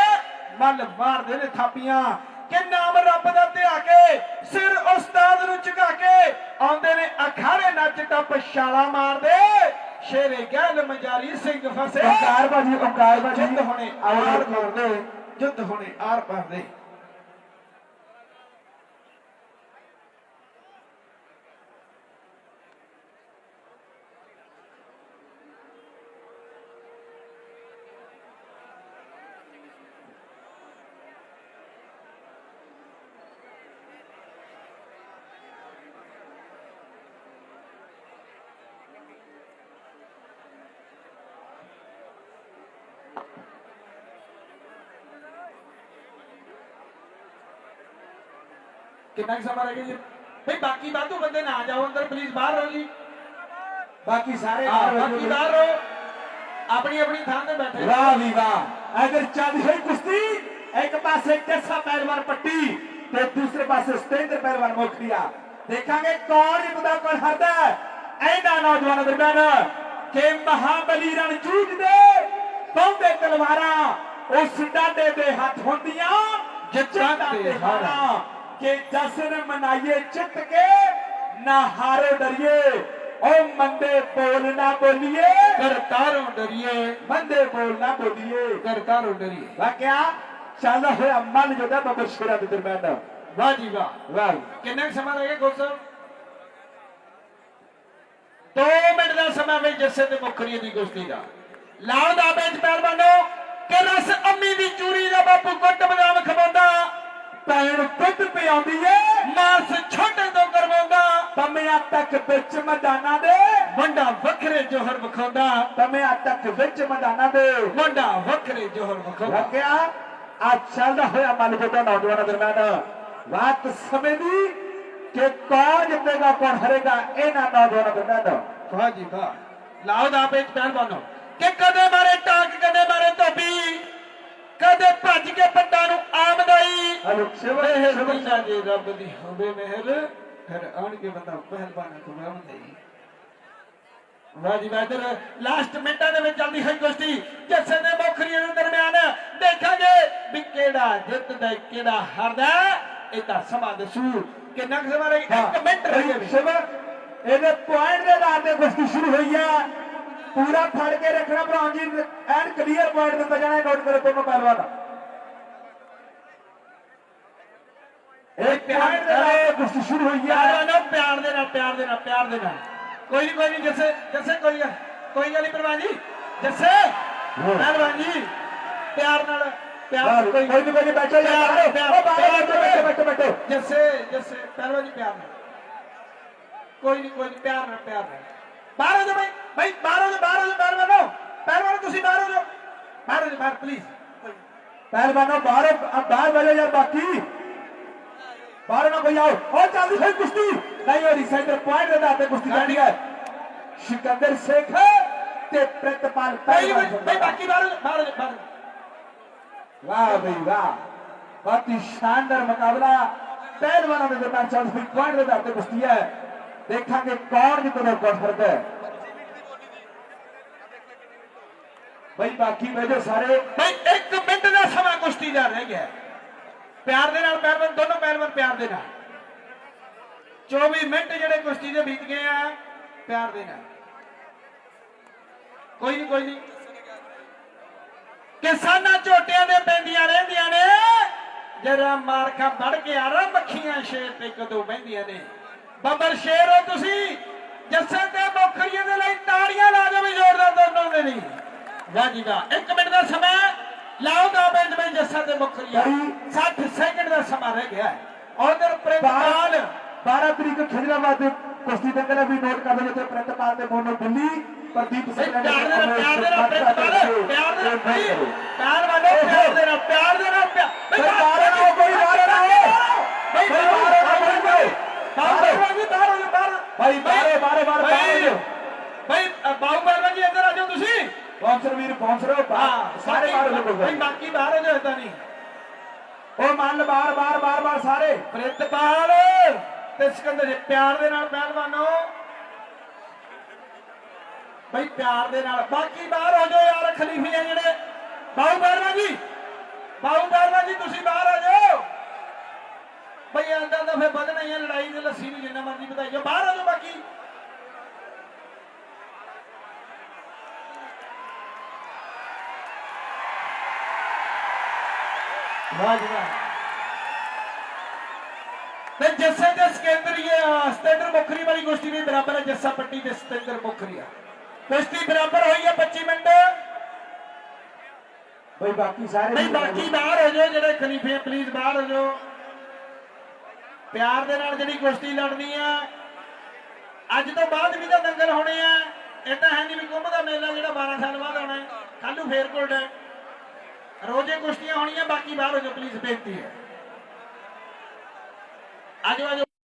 ਮੱਲ ਮਾਰਦੇ ਨੇ ਥਾਪੀਆਂ। ਕਿ ਨਾਮ ਰੱਬ ਦਾ ਧਿਆ ਕੇ ਸਿਰ ਉਸਤਾਦ ਨੂੰ ਝੁਕਾ ਕੇ ਆਉਂਦੇ ਨੇ ਅਖਾੜੇ ਨੱਚ ਟੱਪ ਛਾਲਾ ਮਾਰਦੇ। ਸ਼ੇਰੇ ਗਹਿਲ ਮਜਾਰੀ ਸਿੰਘ ਫਸੇ। ਓਂਕਾਰ ਭਾਜੀ ਓਂਕਾਰ ਭਾਜੀ ਜਿੱਦ ਹੋਣੇ ਆਰ ਪਾਰਦੇ ਜਿੱਦ ਹੋਣੇ ਆਰ ਪਾਰਦੇ ਕਿੰਨਾ ਕੁ ਸਮਾਂ ਰਹਿ ਗਿਆ ਜੀ? ਭਈ ਬਾਕੀ ਵਾਧੂ ਬੰਦੇ ਨਾ ਜਾਓ ਅੰਦਰ ਪਲੀਜ਼ ਬਾਹਰ ਰਹੋ ਜੀ। ਬਾਕੀ ਸਾਰੇ ਬਾਕੀ ਬਾਹਰ ਰਹੋ। ਆਪਣੀ ਆਪਣੀ ਥਾਂ ਤੇ ਬੈਠੇ ਵਾਹ ਵੀ ਵਾਹ। ਇਧਰ ਚੱਲਦੀ ਹੋਈ ਕੁਸ਼ਤੀ। ਇੱਕ ਪਾਸੇ ਜੱਸਾ ਪਹਿਲਵਾਨ ਪੱਟੀ ਤੇ ਦੂਸਰੇ ਪਾਸੇ ਸਤੇਂਦਰ ਪਹਿਲਵਾਨ ਮੋਖਰੀਆ। ਦੇਖਾਂਗੇ ਕੌਣ ਜਿੱਤਦਾ ਕੌਣ ਹਾਰਦਾ। ਇਹਨਾਂ ਨੌਜਵਾਨਾਂ ਦਰਮਿਆਨ ਕਿ ਮਹਾਬਲੀ ਰਣ ਜੂਝਦੇ ਪਾਉਂਦੇ ਤਲਵਾਰਾਂ ਉਸ ਡਾਡੇ ਦੇ ਹੱਥ ਹੁੰਦੀਆਂ ਜਿੱਤਾਂ ਤੇ ਹਾਰਾਂ। ਕਿ ਜਸ਼ਨ ਮਨਾਈਏ ਚਿੱਤ ਕੇ ਨਾ ਹਾਰੋ ਡਰੀਏ। ਓ ਮੰਦੇ ਬੋਲ ਨਾ ਬੋਲੀਏ। ਕਰਤਾਰੋਂ ਡਰੀਏ। ਮੰਦੇ ਬੋਲ ਨਾ ਬੋਲੀਏ। ਕਰਤਾਰੋਂ ਡਰੀਏ। ਵਾਕਿਆ ਚੱਲਦਾ ਹੋਇਆ ਮਨ ਜੋਦਾ ਬੱਬਰ ਸ਼ੇਰਾ ਦੇ। ਦਰਮਿਆਨ ਵਾਹ ਜੀ ਵਾਹ। ਵਾਹ। ਕਿੰਨਾ ਸਮਾਂ ਰਹਿ ਗਿਆ ਕੋਚ ਸਾਹਿਬ 2 ਮਿੰਟ ਦਾ ਸਮਾਂ ਵਿੱਚ ਜੱਸੇ ਤੇ ਮੁਖਰੀ ਦੀ ਕੁਸ਼ਤੀ ਦਾ। ਲਾਉ ਦਾ ਵਿੱਚ ਪਹਿਲਵਾਨੋ ਕਿ ਰਸ ਅੰਮੀ ਦੀ ਚੂਰੀ ਦਾ ਬਾਪੂ ਗੁੱਟ ਬਦਾਮ ਖਵਾਉਂਦਾ। ਪੈਣ ਦੁੱਧ ਪਿਆਉਂਦੀ ਏ। ਮਾਸ ਛੋਟੇ ਤੋਂ ਕਰਵਾਉਂਦਾ। ਤਮਿਆਂ ਤੱਕ ਵਿੱਚ ਮੈਦਾਨਾਂ ਦੇ। ਮੁੰਡਾ ਵੱਖਰੇ ਜੋਹਰ ਵਿਖਾਉਂਦਾ। ਤਮਿਆਂ ਤੱਕ ਵਿੱਚ ਮੈਦਾਨਾਂ ਦੇ। ਮੁੰਡਾ ਵੱਖਰੇ ਜੋਹਰ ਵਿਖਾਉਂਦਾ। ਵਾਕਿਆ ਆ ਚੱਲਦਾ ਹੋਇਆ ਮਨ ਜੋਦਾ ਨੌਜਵਾਨਾਂ ਦਰਮਿਆਨ। ਬਾਤ ਸਮੇਂ ਦੀ ਕਿ ਕੌਣ ਜਿੱਤੇਗਾ ਕੌਣ ਹਾਰੇਗਾ ਇਹਨਾਂ ਨੌਜਵਾਨਾਂ ਦਰਮਿਆਨ। ਵਾਹ ਜੀ ਵਾਹ। ਲਾਓ ਦਾ ਵਿੱਚ ਪਹਿਲਵਾਨੋ ਕਿ ਕਦੇ ਮਾਰੇ ਟਾਕ ਕਦੇ ਮਾਰੇ ਧੋਬੀ। ਕਦੇ ਭੱਜ ਕੇ ਪੱਟਾਂ ਨੂੰ ਆਮਦਾਈ। ਹਲੋ ਸ਼ਿਵ ਮਿਹਰ ਸ਼ਿਵ ਬਿਨਾ ਜੇ ਰੱਬ ਦੀ ਹੋਵੇ ਮਿਹਰ ਫਿਰ ਆਣ ਕੇ ਬੰਦਾ ਪਹਿਲਵਾਨ ਤੋਂ ਆਉਂਦਾ ਹੀ। ਵਾਹ ਜੀ ਵਾਹ ਇਧਰ ਲਾਸਟ ਮਿੰਟਾਂ ਦੇ ਵਿੱਚ ਚੱਲਦੀ ਹੋਈ ਕੁਸ਼ਤੀ। ਜੱਸੇ ਦੇ ਮੁਖਰੀਆਂ ਦੇ ਦਰਮਿਆਨ ਦੇਖਾਂਗੇ ਵੀ ਕਿਹੜਾ ਜਿੱਤਦਾ ਕਿਹੜਾ ਹਾਰਦਾ। ਇਹ ਤਾਂ ਸਮਾਂ ਦੱਸੂ। ਕੁ ਮਿੰਟ ਰਹਿ ਗਿਆ ਵੀ। ਸ਼ਿਵ ਇਹਦੇ ਪੁਆਇੰਟ ਦੇ ਆਧਾਰ ਤੇ ਕੁਸ਼ਤੀ ਸ਼ੁਰੂ ਹੋਈ ਹੈ ਪੂਰਾ ਫੜ ਕੇ ਰੱਖਣਾ ਭਰਾ ਜੀ ਐਨਕ ਕਲੀਅਰ ਪੁਆਇੰਟ ਦਿੱਤਾ ਜਾਣਾ ਨੋਟ ਕਰੋ ਦੋਨੋਂ ਪਹਿਲਵਾਨ ਇਹ ਪੁਆਇੰਟ ਦੇ ਨਾਲ ਕੁਸ਼ਤੀ ਸ਼ੁਰੂ ਹੋਈ ਹੈ ਪਿਆਰ ਨਾਲ ਪਿਆਰ ਦੇ ਨਾਲ ਪਿਆਰ ਦੇ ਨਾਲ ਪਿਆਰ ਦੇ ਨਾਲ। ਕੋਈ ਨਹੀਂ ਕੋਈ ਨਹੀਂ ਜੱਸੇ ਜੱਸੇ ਕੋਈ ਗੱਲ ਕੋਈ ਗੱਲ ਨਹੀਂ ਪ੍ਰਵਾਨ ਜੀ। ਜੱਸੇ ਪਹਿਲਵਾਨ ਜੀ ਪਿਆਰ ਨਾਲ ਪਿਆਰ ਕੋਈ ਕੋਈ ਨਹੀਂ ਕੋਈ ਨਹੀਂ ਬੈਠੋ ਯਾਰ ਪਿਆਰ, ਉਹ ਪਿਆਰ, ਬਾਹਰ ਬੈਠੋ ਪਿਆਰ। ਬੈਠੋ ਜੱਸੇ ਜੱਸੇ ਪਹਿਲਵਾਨ ਜੀ ਪਿਆਰ ਨਾਲ। ਕੋਈ ਨਹੀਂ ਕੋਈ ਪਿਆਰ ਨਾਲ ਪਿਆਰ ਨਾਲ। ਬਾਹਰ ਹੋ ਜਾ ਭਾਈ ਭਾਈ ਬਾਹਰ ਹੋ ਬਾਹਰ ਹੋ ਜਾ ਪਹਿਲਵਾਨੋ ਪਹਿਲਵਾਨ ਤੁਸੀਂ ਬਾਹਰ ਹੋ ਜਾਓ। ਬਾਹਰ ਹੋ ਬਾਹਰ ਪਲੀਜ਼ ਪਹਿਲਵਾਨੋ ਬਾਹਰ ਬਾਹਰ ਬੈਠੋ ਯਾਰ ਬਾਕੀ। ਬਾਹਰ ਨਾ ਕੋਈ ਆਓ। ਹੋਰ ਚੱਲਦੀ ਹੋਈ ਕੁਸ਼ਤੀ। ਨਹੀਂ ਹੋ ਰਹੀ ਸੈਂਟਰ ਪੁਆਇੰਟ ਦੇ ਦਾਤੇ ਕੁਸ਼ਤੀ ਜਾਣੀ ਹੈ। ਸਿਕੰਦਰ ਸ਼ੇਖ ਤੇ ਪ੍ਰਿਤਪਾਲ ਪਹਿਲਵਾਨ ਭਾਈ ਬਾਕੀ ਬਾਹਰ ਬਾਹਰ ਬਾਹਰ। ਵਾਹ ਬਈ ਵਾਹ। ਬਹੁਤ ਹੀ ਸ਼ਾਨਦਾਰ ਮੁਕਾਬਲਾ। ਪਹਿਲਵਾਨਾਂ ਦੇ ਦਰਮਿਆਨ ਚੱਲ ਰਹੀ ਪੁਆਇੰਟ ਦੇ ਦਾਤੇ ਕੁਸ਼ਤੀ ਹੈ। ਦੇਖਾਂਗੇ ਕੌਣ ਜਿੱਤਦਾ ਕੌਣ ਫਿਰਦਾ ਹੈ ਬਈ ਬਾਕੀ ਬੈਠੋ ਸਾਰੇ ਭਾਈ 1 ਮਿੰਟ ਦਾ ਸਮਾਂ ਕੁਸ਼ਤੀ ਦਾ ਰਹਿ ਗਿਆ। ਪਿਆਰ ਦੇ ਨਾਲ ਪਹਿਲਵਾਨ ਦੋਨੋਂ ਪਹਿਲਵਾਨ ਪਿਆਰ ਦੇ ਨਾਲ। 24 ਮਿੰਟ ਜਿਹੜੇ ਕੁਸ਼ਤੀ ਦੇ ਬੀਤ ਗਏ ਆ, ਪਿਆਰ ਦੇ ਨਾਲ। ਕੋਈ ਨਹੀਂ ਕੋਈ ਨਹੀਂ ਕਿਸਾਨਾਂ ਝੋਟਿਆਂ ਦੇ ਪੈਂਦੀਆਂ ਰਹਿੰਦੀਆਂ ਨੇ। ਜਰਾ ਮਾਰਖਾ ਵੜ ਕੇ ਆ ਰਾ ਮੱਖੀਆਂ ਸ਼ੇਰ ਤੇ ਕਦੋਂ ਬਹਿੰਦੀਆਂ ਨੇ। ਬੱਬਰ ਸ਼ੇਰ ਹੋ ਤੁਸੀਂ, ਜੱਸੇ ਤੇ ਮੋਖਰੀਏ ਦੇ ਲਈ ਤਾੜੀਆਂ ਲਾ ਦੇਵੇ ਜ਼ੋਰਦਾਰ ਦੋਨੋਂ ਦੇ ਲਈ ਵਾਹ ਜੀ ਵਾਹ 1 ਮਿੰਟ ਦਾ ਸਮਾਂ ਲਾਓ ਦਾ ਬੈਂਡ ਵਿੱਚ ਜੱਸਾ ਤੇ ਮੁਖਰੀਆ 60 ਸੈਕਿੰਡ ਦਾ ਸਮਾਂ ਰਹਿ ਗਿਆ ਹੈ ਔਰ ਪ੍ਰਿੰਪਾਲ 12 ਤਰੀਕ ਖਿਜਰਾਬਾਦ ਦੇ ਕੁਸ਼ਤੀ ਦੰਗਲ ਵੀ ਨੋਟ ਕਰ ਲਓ ਜਿੱਥੇ ਪ੍ਰਿਤਪਾਲ ਤੇ ਮੋਨੂ ਦਿੱਲੀ ਪ੍ਰਦੀਪ ਸਿੰਘ ਨੇ ਪਿਆਰ ਦੇ ਨਾਲ ਪਿਆਰ ਦੇ ਨਾਲ ਪ੍ਰਿੰਪਾਲ ਪਿਆਰ ਦੇ ਨਾਲ ਪਿਆਰ ਵਾਲੋ ਪਿਆਰ ਦੇ ਪਿਆਰ ਦੇ ਪਿਆਰ ਨਾ ਕੋਈ ਨਾ। ਬਈ ਬਾਹਰ ਨਾ ਕੋਈ ਬਾਹਰ ਬਾਹਰ ਬਾਹਰ ਬਾਹਰੇ ਬਾਹਰੇ ਬਾਹਰ ਬਾਹਰ ਬਾਹਰ ਹਾਂ ਸਾਰੇ ਬਾਹਰ ਹੋ ਭਾਈ ਜਾਓ ਬਾਕੀ ਬਾਹਰ ਹੋ ਜਾਓ ਏਦਾਂ ਨਹੀਂ। ਉਹ ਮੰਨ ਬਾਹਰ ਬਾਹਰ ਬਾਹਰ ਬਾਹਰ ਸਾਰੇ। ਪ੍ਰਿਤਪਾਲ ਤੇ ਸਿਕੰਦਰ ਜੀ ਪਿਆਰ ਦੇ ਨਾਲ ਪਹਿਲਵਾਨੋ। ਬਈ ਪਿਆਰ ਦੇ ਨਾਲ। ਬਾਕੀ ਬਾਹਰ ਹੋ ਜਾਓ ਯਾਰ ਖਲੀਫੇ ਆ ਜਿਹੜੇ। ਬਾਹੂ ਬਾਰਵਾ ਜੀ ਬਾਹੂ ਬਾਰਵਾ ਜੀ ਤੁਸੀਂ ਬਾਹਰ ਆ ਜਾਓ। ਬਈ ਆਂਦਾ ਤਾਂ ਫੇ ਵਧਣਾ ਹੀ ਆ ਲੜਾਈ ਦੇ ਲੱਸੀ ਨੂੰ ਜਿੰਨਾ ਮਰਜ਼ੀ ਵਧਾਈ ਜਾਓ। ਬਾਹਰ ਆ ਜਾਓ ਬਾਕੀ। ਵਾਹ ਜੀ ਵਾਹ ਤੇ ਜੱਸੇ ਦੇ ਸਿਕੰਦਰੀ ਸਤਿੰਦਰ ਮੁਖਰੀ ਵਾਲੀ ਕੁਸ਼ਤੀ ਵੀ ਬਰਾਬਰ ਹੈ ਜੱਸਾ ਪੱਟੀ ਤੇ ਸਤਿੰਦਰ ਮੁਖਰੀਆ ਕੁਸ਼ਤੀ ਬਰਾਬਰ ਹੋਈ ਹੈ 25 ਮਿੰਟ। ਬਈ ਬਾਕੀ ਸਾਰੇ ਨਹੀਂ ਬਾਕੀ ਬਾਹਰ ਹੋ ਜਾਓ ਜਿਹੜੇ ਖਲੀਫੇ ਪਲੀਜ਼ ਬਾਹਰ ਹੋ ਜਾਓ। ਪਿਆਰ ਦੇ ਨਾਲ ਜਿਹੜੀ ਕੁਸ਼ਤੀ ਲੜਨੀ ਆ ਅੱਜ ਤੋਂ ਬਾਅਦ ਵੀ ਤਾਂ ਦੰਗਲ ਹੋਣੇ ਆ। ਇਹ ਤਾਂ ਹੈ ਨਹੀਂ ਵੀ ਕੁੰਭ ਦਾ ਮੇਲਾ ਜਿਹੜਾ 12 ਸਾਲ ਬਾਅਦ ਆਉਣਾ ਹੈ। ਕੱਲ ਨੂੰ ਫੇਰ ਕੋਲਡ ਹੈ। ਰੋਜ਼ੇ ਕੁਸ਼ਤੀਆਂ ਹੋਣੀਆਂ ਬਾਕੀ ਬਾਹਰ ਹੋ ਜਾਓ ਪਲੀਜ਼ ਬੇਨਤੀ ਹੈ। ਆਜੋ ਆਜੋ।